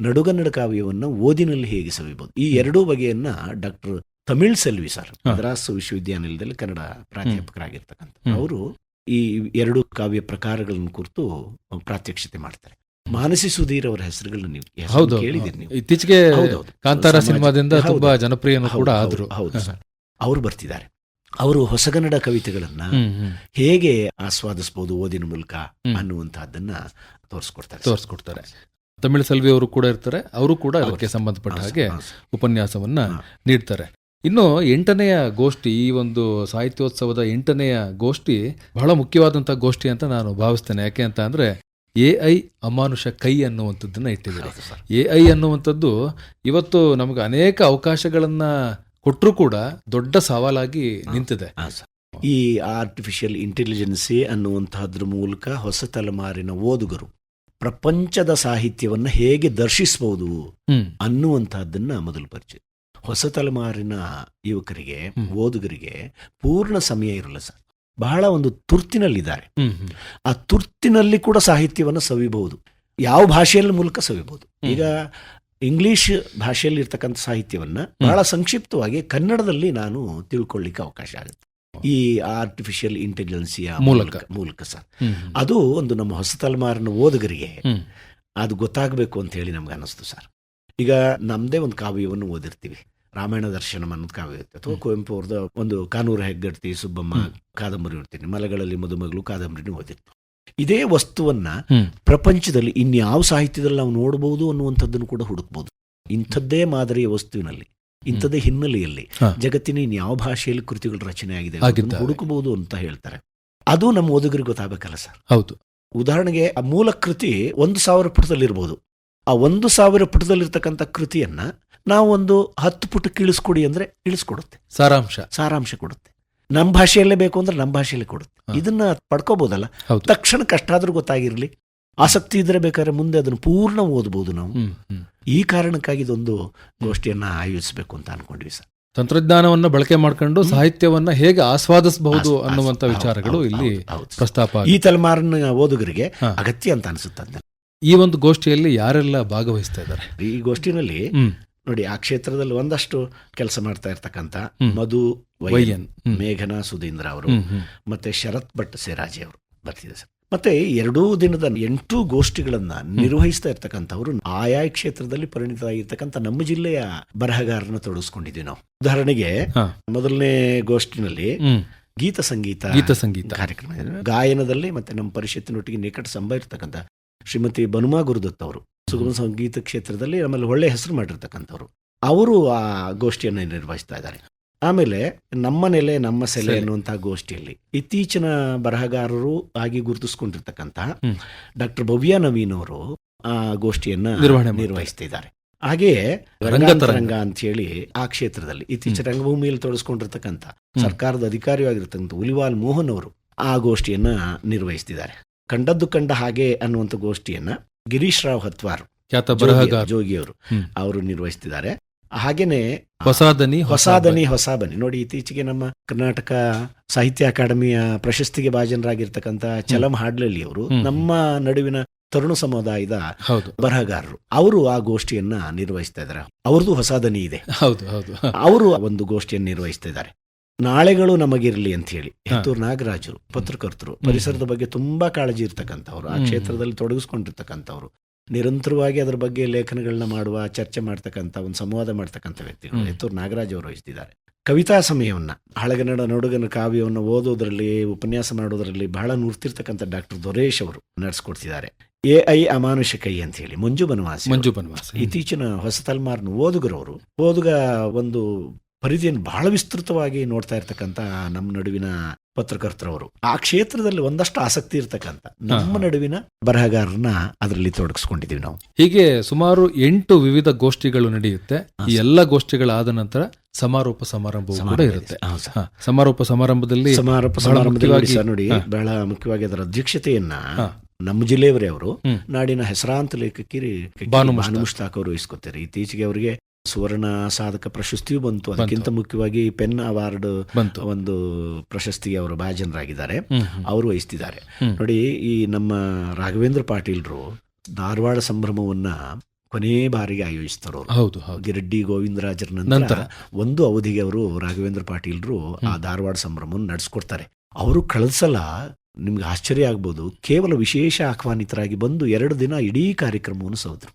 ನಡುಗನ್ನಡ ಕಾವ್ಯವನ್ನ ಓದಿನಲ್ಲಿ ಹೇಗೆ ಸವಿಬಹುದು? ಈ ಎರಡೂ ಬಗೆಯನ್ನ ಡಾಕ್ಟರ್ ತಮಿಳ್ ಸೆಲ್ವಿ ಸರ್ ಮದ್ರಾಸ್ ವಿಶ್ವವಿದ್ಯಾನಿಲಯದಲ್ಲಿ ಕನ್ನಡ ಪ್ರಾಧ್ಯಾಪಕರಾಗಿರ್ತಕ್ಕಂಥ. ಅವರು ಈ ಎರಡು ಕಾವ್ಯ ಪ್ರಕಾರಗಳನ್ನು ಕುರಿತು ಪ್ರಾತ್ಯಕ್ಷತೆ ಮಾಡ್ತಾರೆ. ಮಾನಸಿ ಸುಧೀರ್ ಅವರ ಹೆಸರುಗಳನ್ನ ನೀವು ಕೇಳಿದಿರಿ ನೀವು. ಇತ್ತೀಚೆಗೆ. ಕಾಂತಾರ ಸಿನಿಮಾದಿಂದ. ತುಂಬಾ ಜನಪ್ರಿಯನು ಹೌದು, ಕೂಡ ಆದ್ರು. ಹೌದು ಸರ್. ಅವರು ಬರ್ತಿದ್ದಾರೆ. ಅವರು ಹೊಸಗನ್ನಡ ಕವಿತೆಗಳನ್ನ ಹೇಗೆ ಆಸ್ವಾದಿಸಬಹುದು ಓದಿನ ಮೂಲಕ. ಅನ್ನುವಂತಹದ್ದನ್ನ ತೋರಿಸ್ಕೊಡ್ತಾರೆ ತೋರಿಸ್ಕೊಡ್ತಾರೆ. ತಮಿಳು ಸಲ್ವಿ ಅವರು ಕೂಡ ಇರ್ತಾರೆ. ಅವರು ಕೂಡ ಅದಕ್ಕೆ ಸಂಬಂಧಪಟ್ಟ ಹಾಗೆ ಉಪನ್ಯಾಸವನ್ನ. ನೀಡ್ತಾರೆ. ಇನ್ನು ಎಂಟನೆಯ ಗೋಷ್ಠಿ ಈ ಒಂದು ಸಾಹಿತ್ಯೋತ್ಸವದ ಎಂಟನೆಯ ಗೋಷ್ಠಿ ಬಹಳ ಮುಖ್ಯವಾದಂಥ ಗೋಷ್ಠಿ ಅಂತ ನಾನು ಭಾವಿಸ್ತೇನೆ ಯಾಕೆ ಅಂತ ಅಂದರೆ ಎ ಐ ಅಮಾನುಷ ಕೈ ಅನ್ನುವಂಥದ್ದನ್ನು ಇಟ್ಟಿದ್ದಾರೆ. ಎ ಐ ಅನ್ನುವಂಥದ್ದು ಇವತ್ತು ನಮಗೆ ಅನೇಕ ಅವಕಾಶಗಳನ್ನು ಕೊಟ್ಟರೂ ಕೂಡ ದೊಡ್ಡ ಸವಾಲಾಗಿ ನಿಂತಿದೆ. ಈ ಆರ್ಟಿಫಿಷಿಯಲ್ ಇಂಟೆಲಿಜೆನ್ಸಿ ಅನ್ನುವಂತಹದ್ರ ಮೂಲಕ ಹೊಸ ತಲೆಮಾರಿನ ಓದುಗರು ಪ್ರಪಂಚದ ಸಾಹಿತ್ಯವನ್ನು ಹೇಗೆ ದರ್ಶಿಸಬಹುದು ಅನ್ನುವಂತಹದ್ದನ್ನ ಮೊದಲು ಪರಿಚಯ ಹೊಸ ತಲೆಮಾರಿನ ಯುವಕರಿಗೆ ಓದುಗರಿಗೆ ಪೂರ್ಣ ಸಮಯ ಇರಲ್ಲ ಸರ್. ಬಹಳ ಒಂದು ತುರ್ತಿನಲ್ಲಿದ್ದಾರೆ. ಆ ತುರ್ತಿನಲ್ಲಿ ಕೂಡ ಸಾಹಿತ್ಯವನ್ನು ಸವಿಬಹುದು. ಯಾವ ಭಾಷೆಯಲ್ಲಿ ಮೂಲಕ ಸವಿಬಹುದು. ಈಗ ಇಂಗ್ಲಿಷ್ ಭಾಷೆಯಲ್ಲಿ ಇರ್ತಕ್ಕಂಥ ಸಾಹಿತ್ಯವನ್ನ ಬಹಳ ಸಂಕ್ಷಿಪ್ತವಾಗಿ ಕನ್ನಡದಲ್ಲಿ ನಾನು ತಿಳ್ಕೊಳ್ಳಿಕ್ಕೆ ಅವಕಾಶ ಆಗುತ್ತೆ. ಈ ಆರ್ಟಿಫಿಷಿಯಲ್ ಇಂಟೆಲಿಜೆನ್ಸಿಯ ಮೂಲಕ. ಮೂಲಕ. ಸರ್. ಅದು ಒಂದು ನಮ್ಮ ಹೊಸ ತಲೆಮಾರಿನ ಓದುಗರಿಗೆ ಅದು ಗೊತ್ತಾಗಬೇಕು ಅಂತ ಹೇಳಿ ನಮ್ಗೆ ಅನ್ನಿಸ್ತು ಸರ್. ಈಗ ನಮ್ಮದೇ ಒಂದು ಕಾವ್ಯವನ್ನು ಓದಿರ್ತೀವಿ. ರಾಮಾಯಣ ದರ್ಶನ ಅನ್ನೋದು ಕಾವ್ಯ ಇರುತ್ತೆ. ಅಥವಾ ಕುವೆಂಪು ಅವ್ರದ್ದು ಒಂದು ಕಾನೂರು ಹೆಗ್ಗಡ್ತಿ ಸುಬ್ಬಮ್ಮ. ಕಾದಂಬರಿ ಇರ್ತೀನಿ ಮಲಗಳಲ್ಲಿ ಮದುಮಗಳು ಕಾದಂಬರಿನೂ ಓದಿರ್ತೀವಿ. ಇದೇ ವಸ್ತುವನ್ನ ಪ್ರಪಂಚದಲ್ಲಿ ಇನ್ಯಾವ ಸಾಹಿತ್ಯದಲ್ಲಿ ನಾವು ನೋಡಬಹುದು ಅನ್ನುವಂಥದ್ದನ್ನು ಕೂಡ ಹುಡುಕ್ಬೋದು. ಇಂಥದ್ದೇ ಮಾದರಿಯ ವಸ್ತುವಿನಲ್ಲಿ ಇಂಥದ್ದೇ ಹಿನ್ನೆಲೆಯಲ್ಲಿ ಜಗತ್ತಿನ ಇನ್ಯಾವ ಭಾಷೆಯಲ್ಲಿ ಕೃತಿಗಳು ರಚನೆ ಆಗಿದೆ ಹುಡುಕಬಹುದು ಅಂತ ಹೇಳ್ತಾರೆ. ಅದು ನಮ್ಮ ಓದುಗರಿಗೆ ಗೊತ್ತಾಗಬೇಕಲ್ಲ ಸರ್. ಹೌದು. ಉದಾಹರಣೆಗೆ ಆ ಮೂಲ ಕೃತಿ ಒಂದು ಸಾವಿರ ಪುಟದಲ್ಲಿರ್ಬೋದು. ಆ ಒಂದು ಸಾವಿರ ಪುಟದಲ್ಲಿರ್ತಕ್ಕಂಥ ಕೃತಿಯನ್ನ ನಾವು ಒಂದು ಹತ್ತು ಪುಟಕ್ಕೆ ಇಳಿಸ್ಕೊಡಿ ಅಂದ್ರೆ ಇಳಿಸ್ಕೊಡುತ್ತೆ ಸಾರಾಂಶ ಸಾರಾಂಶ ಕೊಡುತ್ತೆ ನಮ್ಮ ಭಾಷೆಯಲ್ಲೇ ಬೇಕು ಅಂದ್ರೆ ನಮ್ಮ ಭಾಷೆಯಲ್ಲೇ ಕೊಡುತ್ತೆ. ಇದನ್ನ ಪಡ್ಕೋಬಹುದಲ್ಲ ತಕ್ಷಣ ತಕ್ಷಣ ಕಷ್ಟಾದ್ರೂ ಗೊತ್ತಾಗಿರ್ಲಿ ಆಸಕ್ತಿ ಇದ್ರೆ ಬೇಕಾದ್ರೆ ಮುಂದೆ ಅದನ್ನು ಪೂರ್ಣ ಓದಬಹುದು ನಾವು ಈ ಕಾರಣಕ್ಕಾಗಿ ಇದೊಂದು ಗೋಷ್ಠಿಯನ್ನ ಆಯೋಜಿಸಬೇಕು ಅಂತ ಅನ್ಕೊಂಡ್ವಿ ಸರ್ ತಂತ್ರಜ್ಞಾನವನ್ನ ಬಳಕೆ ಮಾಡ್ಕೊಂಡು. ಸಾಹಿತ್ಯವನ್ನ ಹೇಗೆ ಆಸ್ವಾದಿಸಬಹುದು ಆಸ್- ಅನ್ನುವಂತ ವಿಚಾರಗಳು ಇಲ್ಲಿ. ಪ್ರಸ್ತಾಪ ಈ. ತಲೆಮಾರಿನ ಓದುಗರಿಗೆ. ಅಗತ್ಯ ಅಂತ ಅನಿಸುತ್ತೆ. ಈ ಒಂದು ಗೋಷ್ಠಿಯಲ್ಲಿ ಯಾರೆಲ್ಲ ಭಾಗವಹಿಸ್ತಾ ಇದ್ದಾರೆ? ಈ ಗೋಷ್ಠಿನಲ್ಲಿ ನೋಡಿ ಆ ಕ್ಷೇತ್ರದಲ್ಲಿ ಒಂದಷ್ಟು ಕೆಲಸ ಮಾಡ್ತಾ ಇರ್ತಕ್ಕಂಥ. ಮಧು ವೈಯನ್ ಮೇಘನಾ ಸುಧೀಂದ್ರ ಅವರು ಮತ್ತೆ ಶರತ್ ಭಟ್ ಸೇರಾಜಿ ಅವರು ಬರ್ತಿದ್ದಾರೆ ಸರ್. ಮತ್ತೆ ಎರಡೂ ದಿನದ ಎಂಟು ಗೋಷ್ಠಿಗಳನ್ನ ನಿರ್ವಹಿಸ್ತಾ ಇರ್ತಕ್ಕಂಥವ್ರು ಆಯಾ ಕ್ಷೇತ್ರದಲ್ಲಿ ಪರಿಣಿತರಾಗಿರ್ತಕ್ಕಂಥ ನಮ್ಮ ಜಿಲ್ಲೆಯ ಬರಹಗಾರನ ತೊಡಗಿಸ್ಕೊಂಡಿದ್ವಿ ನಾವು. ಉದಾಹರಣೆಗೆ. ಮೊದಲನೇ ಗೋಷ್ಠಿನಲ್ಲಿ ಗೀತ ಸಂಗೀತ ಗೀತ ಸಂಗೀತ. ಕಾರ್ಯಕ್ರಮ. ಗಾಯನದಲ್ಲಿ ಮತ್ತೆ ನಮ್ಮ ಪರಿಷತ್ತಿನೊಟ್ಟಿಗೆ ನಿಕಟ ಸಂಭವ ಇರ್ತಕ್ಕಂಥ ಶ್ರೀಮತಿ ಬನುಮಾ ಗುರುದತ್ ಅವರು. ಸುಗಮ ಸಂಗೀತ ಕ್ಷೇತ್ರದಲ್ಲಿ ಆಮೇಲೆ ಒಳ್ಳೆ ಹೆಸರು ಮಾಡಿರ್ತಕ್ಕಂಥವ್ರು. ಅವರು ಆ ಗೋಷ್ಠಿಯನ್ನು ನಿರ್ವಹಿಸ್ತಾ ಇದ್ದಾರೆ. ಆಮೇಲೆ ನಮ್ಮ ನೆಲೆ ನಮ್ಮ ಸೆಲೆ ಎನ್ನುವಂತಹ ಅನ್ನುವಂತಹ ಗೋಷ್ಠಿಯಲ್ಲಿ ಇತ್ತೀಚಿನ ಬರಹಗಾರರು ಆಗಿ ಗುರುತಿಸಿಕೊಂಡಿರ್ತಕ್ಕಂತಹ ಡಾಕ್ಟರ್ ಭವ್ಯ ನವೀನ್ ಅವರು ಆ ಗೋಷ್ಠಿಯನ್ನ. ನಿರ್ವಹಿಸ್ತಿದ್ದಾರೆ. ಹಾಗೆಯೇ. ರಂಗತರಂಗ ಅಂತ ಹೇಳಿ ಆ ಕ್ಷೇತ್ರದಲ್ಲಿ ಇತ್ತೀಚಿನ ರಂಗಭೂಮಿಯಲ್ಲಿ ತೊಡಸ್ಕೊಂಡಿರ್ತಕ್ಕಂಥ ಸರ್ಕಾರದ ಅಧಿಕಾರಿಯಾಗಿರ್ತಕ್ಕಂಥ ಉಲಿವಾಲ್ ಮೋಹನ್ ಅವರು ಆ ಗೋಷ್ಠಿಯನ್ನ ನಿರ್ವಹಿಸ್ತಿದ್ದಾರೆ. ಕಂಡದ್ದು ಕಂಡ ಹಾಗೆ ಅನ್ನುವಂಥ ಗೋಷ್ಠಿಯನ್ನ ಗಿರೀಶ್ ರಾವ್ ಹತ್ವಾರ್ ಜೋಗಿಯವರು. ಅವರು ನಿರ್ವಹಿಸ್ತಿದ್ದಾರೆ. ಹಾಗೇನೆ ಹೊಸ ದನಿ ಹೊಸ ದನಿ ಹೊಸ ನೋಡಿ ಇತ್ತೀಚೆಗೆ ನಮ್ಮ ಕರ್ನಾಟಕ ಸಾಹಿತ್ಯ ಅಕಾಡೆಮಿಯ ಪ್ರಶಸ್ತಿಗೆ ಭಾಜನರಾಗಿರ್ತಕ್ಕಂಥ ಚಲಂ ಹಾಡ್ಲಲ್ಲಿ ಅವರು ನಮ್ಮ ನಡುವಿನ ತರುಣ ಸಮುದಾಯದ ಹೌದು. ಬರಹಗಾರರು. ಅವರು ಆ ಗೋಷ್ಠಿಯನ್ನ ನಿರ್ವಹಿಸ್ತಾ ಇದ್ದಾರೆ. ಅವ್ರದ್ದು ಹೊಸ ದನಿ ಇದೆ. ಹೌದು ಹೌದು. ಅವರು ಒಂದು ಗೋಷ್ಠಿಯನ್ನು ನಿರ್ವಹಿಸ್ತಾ ಇದ್ದಾರೆ. ನಾಳೆಗಳು ನಮಗಿರಲಿ ಅಂತ ಹೇಳಿ ಹೆತ್ತೂರು ನಾಗರಾಜರು ಪತ್ರಕರ್ತರು ಪರಿಸರದ ಬಗ್ಗೆ ತುಂಬಾ ಕಾಳಜಿ ಇರ್ತಕ್ಕಂಥವ್ರು ಆ ಕ್ಷೇತ್ರದಲ್ಲಿ ತೊಡಗಿಸ್ಕೊಂಡಿರ್ತಕ್ಕಂಥವ್ರು ನಿರಂತರವಾಗಿ ಅದರ ಬಗ್ಗೆ ಲೇಖನಗಳನ್ನ ಮಾಡುವ ಚರ್ಚೆ ಮಾಡ್ತಕ್ಕಂಥ ಒಂದು ಸಂವಾದ ಮಾಡ್ತಕ್ಕಂಥ ವ್ಯಕ್ತಿಗಳು. ಹೆತ್ತೂರು ನಾಗರಾಜ್ ಅವರು ವಹಿಸಿದ್ದಾರೆ ಕವಿತಾ ಸಮಯವನ್ನ ಹಳಗನ್ನಡ ನೋಡುಗನ ಕಾವ್ಯವನ್ನು ಓದೋದ್ರಲ್ಲಿ ಉಪನ್ಯಾಸ ಮಾಡೋದ್ರಲ್ಲಿ ಬಹಳ ನುರ್ತಿರ್ತಕ್ಕಂಥ ಡಾಕ್ಟರ್ ದೊರೇಶ್ ಅವರು ನಡೆಸ್ಕೊಡ್ತಿದ್ದಾರೆ. ಎ ಐ ಅಮಾನುಷ ಕೈ ಅಂತ ಹೇಳಿ ಮಂಜು ಬನವಾಸಿ. ಮಂಜು ಬನವಾಸ. ಇತ್ತೀಚಿನ ಹೊಸ ತಲೆಮಾರಿನ ಓದುಗರವರು ಓದುಗ ಒಂದು ಪರಿಧಿಯನ್ನು ಬಹಳ ವಿಸ್ತೃತವಾಗಿ ನೋಡ್ತಾ ಇರ್ತಕ್ಕಂಥ ನಮ್ಮ ನಡುವಿನ ಪತ್ರಕರ್ತರವರು ಆ ಕ್ಷೇತ್ರದಲ್ಲಿ ಒಂದಷ್ಟು ಆಸಕ್ತಿ ಇರ್ತಕ್ಕಂಥ ನಮ್ಮ ನಡುವಿನ ಬರಹಗಾರರನ್ನ ಅದರಲ್ಲಿ ತೊಡಗಿಸ್ಕೊಂಡಿದೀವಿ ನಾವು ಹೀಗೆ ಸುಮಾರು ಎಂಟು ವಿವಿಧ ಗೋಷ್ಠಿಗಳು ನಡೆಯುತ್ತೆ ಈ ಎಲ್ಲಾ ಗೋಷ್ಠಿಗಳಾದ ನಂತರ ಸಮಾರೋಪ ಸಮಾರಂಭ ಕೂಡ ಇರುತ್ತೆ ಸಮಾರೋಪ ಸಮಾರಂಭದಲ್ಲಿ ಸಮಾರೋಪ ಸಮಾರಂಭದಲ್ಲಿ ನೋಡಿ. ಬಹಳ ಮುಖ್ಯವಾಗಿ ಅದರ ಅಧ್ಯಕ್ಷತೆಯನ್ನ. ನಮ್ಮ ಜಿಲ್ಲೆಯವರೇ ಅವರು. ನಾಡಿನ ಹೆಸರಾಂತ ಲೇಖಕಿರಿ ಭಾನು ಮುಷ್ತಾಕ್. ಅವರು ವಹಿಸ್ಕೋತಾರೆ ಇತ್ತೀಚೆಗೆ ಅವರಿಗೆ ಸುವರ್ಣ ಸಾಧಕ ಪ್ರಶಸ್ತಿಯೂ ಬಂತು. ಅದಕ್ಕಿಂತ ಮುಖ್ಯವಾಗಿ ಪೆನ್ ಅವಾರ್ಡ್ ಬಂತು. ಒಂದು ಪ್ರಶಸ್ತಿಗೆ ಅವರು ಭಾಜನರಾಗಿದ್ದಾರೆ. ಅವರು ವಹಿಸ್ತಿದ್ದಾರೆ. ನೋಡಿ ಈ ನಮ್ಮ ರಾಘವೇಂದ್ರ ಪಾಟೀಲ್ರು ಧಾರವಾಡ ಸಂಭ್ರಮವನ್ನ ಕೊನೆ ಬಾರಿಗೆ ಆಯೋಜಿಸ್ತಾರೋ ಹೌದು ಗಿರಡ್ಡಿ ಗೋವಿಂದರಾಜರ ನಂತರ. ನಂತರ. ಒಂದು ಅವಧಿಗೆ ಅವರು ರಾಘವೇಂದ್ರ ಪಾಟೀಲ್ರು ಆ ಧಾರವಾಡ ಸಂಭ್ರಮವನ್ನು ನಡೆಸ್ಕೊಡ್ತಾರೆ. ಅವರು ಕಳಿಸಲ್ಲ ಸಲ ನಿಮ್ಗೆ ಆಶ್ಚರ್ಯ ಆಗ್ಬೋದು. ಕೇವಲ ವಿಶೇಷ ಆಹ್ವಾನಿತರಾಗಿ ಬಂದು ಎರಡು ದಿನ ಇಡೀ ಕಾರ್ಯಕ್ರಮವನ್ನು ಸವಿದ್ರು.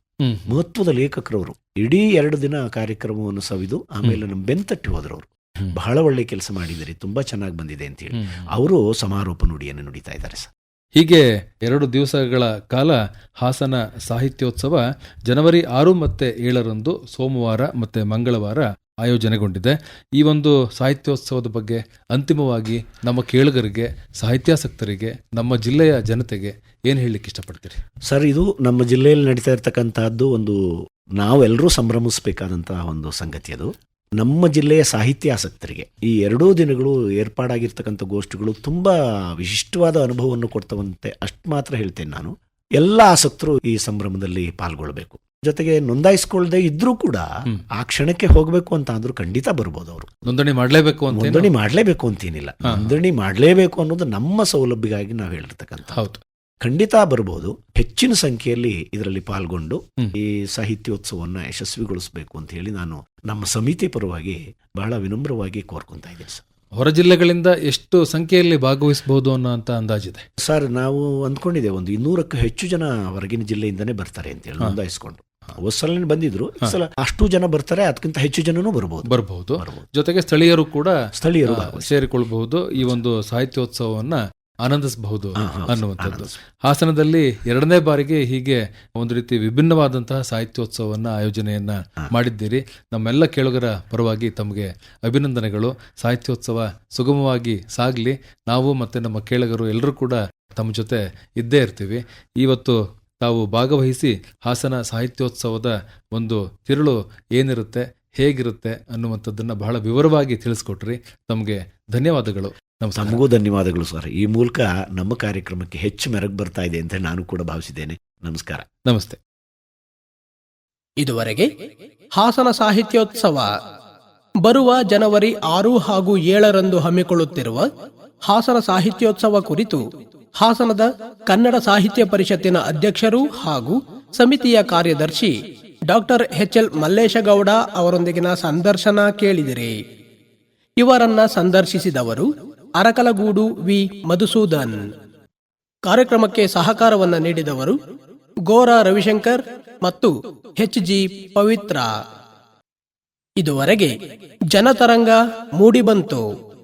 ಮಹತ್ವದ ಲೇಖಕರವರು. ಇಡೀ ಎರಡು ದಿನ ಕಾರ್ಯಕ್ರಮವನ್ನು ಸವಿದು ಆಮೇಲೆ ನಮ್ಮ ಬೆಂತಟ್ಟಿ ಹೋದ್ರು ಅವರು ಬಹಳ ಒಳ್ಳೆ ಕೆಲಸ ಮಾಡಿದಿರಿ ತುಂಬಾ ಚೆನ್ನಾಗಿ ಬಂದಿದೆ ಅಂತ ಹೇಳಿ. ಅವರು ಸಮಾರೋಪ ನುಡಿಯನ್ನು ನುಡಿತಾ ಇದ್ದಾರೆ ಸರ್. ಹೀಗೆ ಎರಡು ದಿವಸಗಳ ಕಾಲ ಹಾಸನ ಸಾಹಿತ್ಯೋತ್ಸವ ಜನವರಿ ಆರು ಮತ್ತೆ ಏಳರಂದು ಸೋಮವಾರ ಮತ್ತೆ ಮಂಗಳವಾರ ಆಯೋಜನೆಗೊಂಡಿದೆ. ಈ ಒಂದು ಸಾಹಿತ್ಯೋತ್ಸವದ ಬಗ್ಗೆ ಅಂತಿಮವಾಗಿ ನಮ್ಮ ಕೇಳುಗರಿಗೆ, ಸಾಹಿತ್ಯಾಸಕ್ತರಿಗೆ, ನಮ್ಮ ಜಿಲ್ಲೆಯ ಜನತೆಗೆ ಏನು ಹೇಳಲಿಕ್ಕೆ ಇಷ್ಟಪಡ್ತೀರಿ? ಸರ್, ಇದು ನಮ್ಮ ಜಿಲ್ಲೆಯಲ್ಲಿ ನಡೀತಾ ಇರತಕ್ಕಂತಹದ್ದು ಒಂದು ನಾವೆಲ್ಲರೂ ಸಂಭ್ರಮಿಸಬೇಕಾದಂತಹ ಒಂದು ಸಂಗತಿ ಅದು. ನಮ್ಮ ಜಿಲ್ಲೆಯ ಸಾಹಿತ್ಯಾಸಕ್ತರಿಗೆ ಈ ಎರಡೂ ದಿನಗಳು ಏರ್ಪಾಡಾಗಿರ್ತಕ್ಕಂಥ ಗೋಷ್ಠಿಗಳು ತುಂಬ ವಿಶಿಷ್ಟವಾದ ಅನುಭವವನ್ನು ಕೊಡ್ತವಂತೆ ಅಷ್ಟು ಮಾತ್ರ ಹೇಳ್ತೇನೆ ನಾನು. ಎಲ್ಲ ಆಸಕ್ತರು ಈ ಸಂಭ್ರಮದಲ್ಲಿ ಪಾಲ್ಗೊಳ್ಬೇಕು. ಜೊತೆಗೆ ನೋಂದಾಯಿಸ್ಕೊಳ್ಳದೆ ಇದ್ರೂ ಕೂಡ ಆ ಕ್ಷಣಕ್ಕೆ ಹೋಗಬೇಕು ಅಂತ ಅಂದ್ರೂ ಖಂಡಿತ ಬರ್ಬೋದು ಅವರು. ನೋಂದಣಿ ಮಾಡಲೇಬೇಕು ಅಂತ ನೋಂದಣಿ ಮಾಡಲೇಬೇಕು ಅಂತೇನಿಲ್ಲ. ನೋಂದಣಿ ಮಾಡಲೇಬೇಕು ಅನ್ನೋದು ನಮ್ಮ ಸೌಲಭ್ಯಗಾಗಿ ನಾವು ಹೇಳಿರ್ತಕ್ಕಂಥ ಹೌದು. ಖಂಡಿತ ಬರ್ಬೋದು. ಹೆಚ್ಚಿನ ಸಂಖ್ಯೆಯಲ್ಲಿ ಇದರಲ್ಲಿ ಪಾಲ್ಗೊಂಡು. ಈ ಸಾಹಿತ್ಯೋತ್ಸವವನ್ನು ಯಶಸ್ವಿಗೊಳಿಸಬೇಕು ಅಂತ ಹೇಳಿ ನಾನು ನಮ್ಮ ಸಮಿತಿ ಪರವಾಗಿ ಬಹಳ ವಿನಮ್ರವಾಗಿ ಕೋರ್ಕೊಂತ ಇದ್ದೀನಿ ಸರ್. ಹೊರ ಜಿಲ್ಲೆಗಳಿಂದ ಎಷ್ಟು ಸಂಖ್ಯೆಯಲ್ಲಿ ಭಾಗವಹಿಸಬಹುದು ಅನ್ನೋ ಅಂತ ಅಂದಾಜಿದೆ ಸರ್ ನಾವು ಅಂದ್ಕೊಂಡಿದ್ದೇವೆ ಒಂದು ಇನ್ನೂರಕ್ಕೂ ಹೆಚ್ಚು ಜನ ಹೊರಗಿನ ಜಿಲ್ಲೆಯಿಂದನೇ ಬರ್ತಾರೆ ಅಂತ ಹೇಳಿ. ನೋಂದಾಯಿಸ್ಕೊಂಡು. ಹೊಸಲ ಬಂದಿದ್ರು. ಈ ಸಲ ಅಷ್ಟು ಜನ ಬರ್ತಾರೆ ಅದಕ್ಕಿಂತ ಹೆಚ್ಚು ಜನನು ಬರಬಹುದು. ಬರಬಹುದು ಜೊತೆಗೆ ಸ್ಥಳೀಯರು ಕೂಡ ಸ್ಥಳೀಯರು ಸೇರಿಕೊಳ್ಳಬಹುದು ಈ ಒಂದು ಸಾಹಿತ್ಯೋತ್ಸವವನ್ನ ಆನಂದಿಸಬಹುದು ಅನ್ನುವಂಥದ್ದು. ಹಾಸನದಲ್ಲಿ ಎರಡನೇ ಬಾರಿಗೆ ಹೀಗೆ ಒಂದು ರೀತಿ ವಿಭಿನ್ನವಾದಂತಹ ಸಾಹಿತ್ಯೋತ್ಸವವನ್ನ ಆಯೋಜನೆಯನ್ನ ಮಾಡಿದ್ದೀರಿ. ನಮ್ಮೆಲ್ಲ ಕೇಳುಗರ ಪರವಾಗಿ ತಮಗೆ ಅಭಿನಂದನೆಗಳು. ಸಾಹಿತ್ಯೋತ್ಸವ ಸುಗಮವಾಗಿ ಸಾಗಲಿ. ನಾವು ಮತ್ತೆ ನಮ್ಮ ಕೇಳುಗರು ಎಲ್ಲರೂ ಕೂಡ ತಮ್ಮ ಜೊತೆ ಇದ್ದೇ ಇರ್ತೀವಿ. ಇವತ್ತು ತಾವು ಭಾಗವಹಿಸಿ ಹಾಸನ ಸಾಹಿತ್ಯೋತ್ಸವದ ಒಂದು ತಿರುಳು ಏನಿರುತ್ತೆ ಹೇಗಿರುತ್ತೆ ಅನ್ನುವಂಥದ್ದನ್ನು ಬಹಳ ವಿವರವಾಗಿ ತಿಳಿಸ್ಕೊಟ್ರಿ. ತಮಗೆ ಧನ್ಯವಾದಗಳು. ನಮ್ಮ ತಮಗೂ ಧನ್ಯವಾದಗಳು ಸರ್. ಈ ಮೂಲಕ ನಮ್ಮ ಕಾರ್ಯಕ್ರಮಕ್ಕೆ ಹೆಚ್ಚು ಮೆರಗು ಬರ್ತಾ ಇದೆ ಅಂತ ನಾನು ಕೂಡ ಭಾವಿಸಿದ್ದೇನೆ. ನಮಸ್ಕಾರ. ನಮಸ್ತೆ. ಇದುವರೆಗೆ ಹಾಸನ ಸಾಹಿತ್ಯೋತ್ಸವ ಬರುವ ಜನವರಿ ಆರು ಹಾಗೂ ಏಳರಂದು ಹಮ್ಮಿಕೊಳ್ಳುತ್ತಿರುವ ಹಾಸನ ಸಾಹಿತ್ಯೋತ್ಸವ ಕುರಿತು ಹಾಸನದ ಕನ್ನಡ ಸಾಹಿತ್ಯ ಪರಿಷತ್ತಿನ ಅಧ್ಯಕ್ಷರು ಹಾಗೂ ಸಮಿತಿಯ ಕಾರ್ಯದರ್ಶಿ ಡಾಕ್ಟರ್ ಎಚ್ ಎಲ್ ಮಲ್ಲೇಶಗೌಡ ಅವರೊಂದಿಗಿನ ಸಂದರ್ಶನ ಕೇಳಿದಿರಿ. ಇವರನ್ನ ಸಂದರ್ಶಿಸಿದವರು ಅರಕಲಗೂಡು ವಿ. ಮಧುಸೂದನ್. ಕಾರ್ಯಕ್ರಮಕ್ಕೆ ಸಹಕಾರವನ್ನು ನೀಡಿದವರು ಗೋರ ರವಿಶಂಕರ್ ಮತ್ತು ಎಚ್ ಜಿ ಪವಿತ್ರ. ಇದುವರೆಗೆ ಜನತರಂಗ ಮೂಡಿಬಂತು.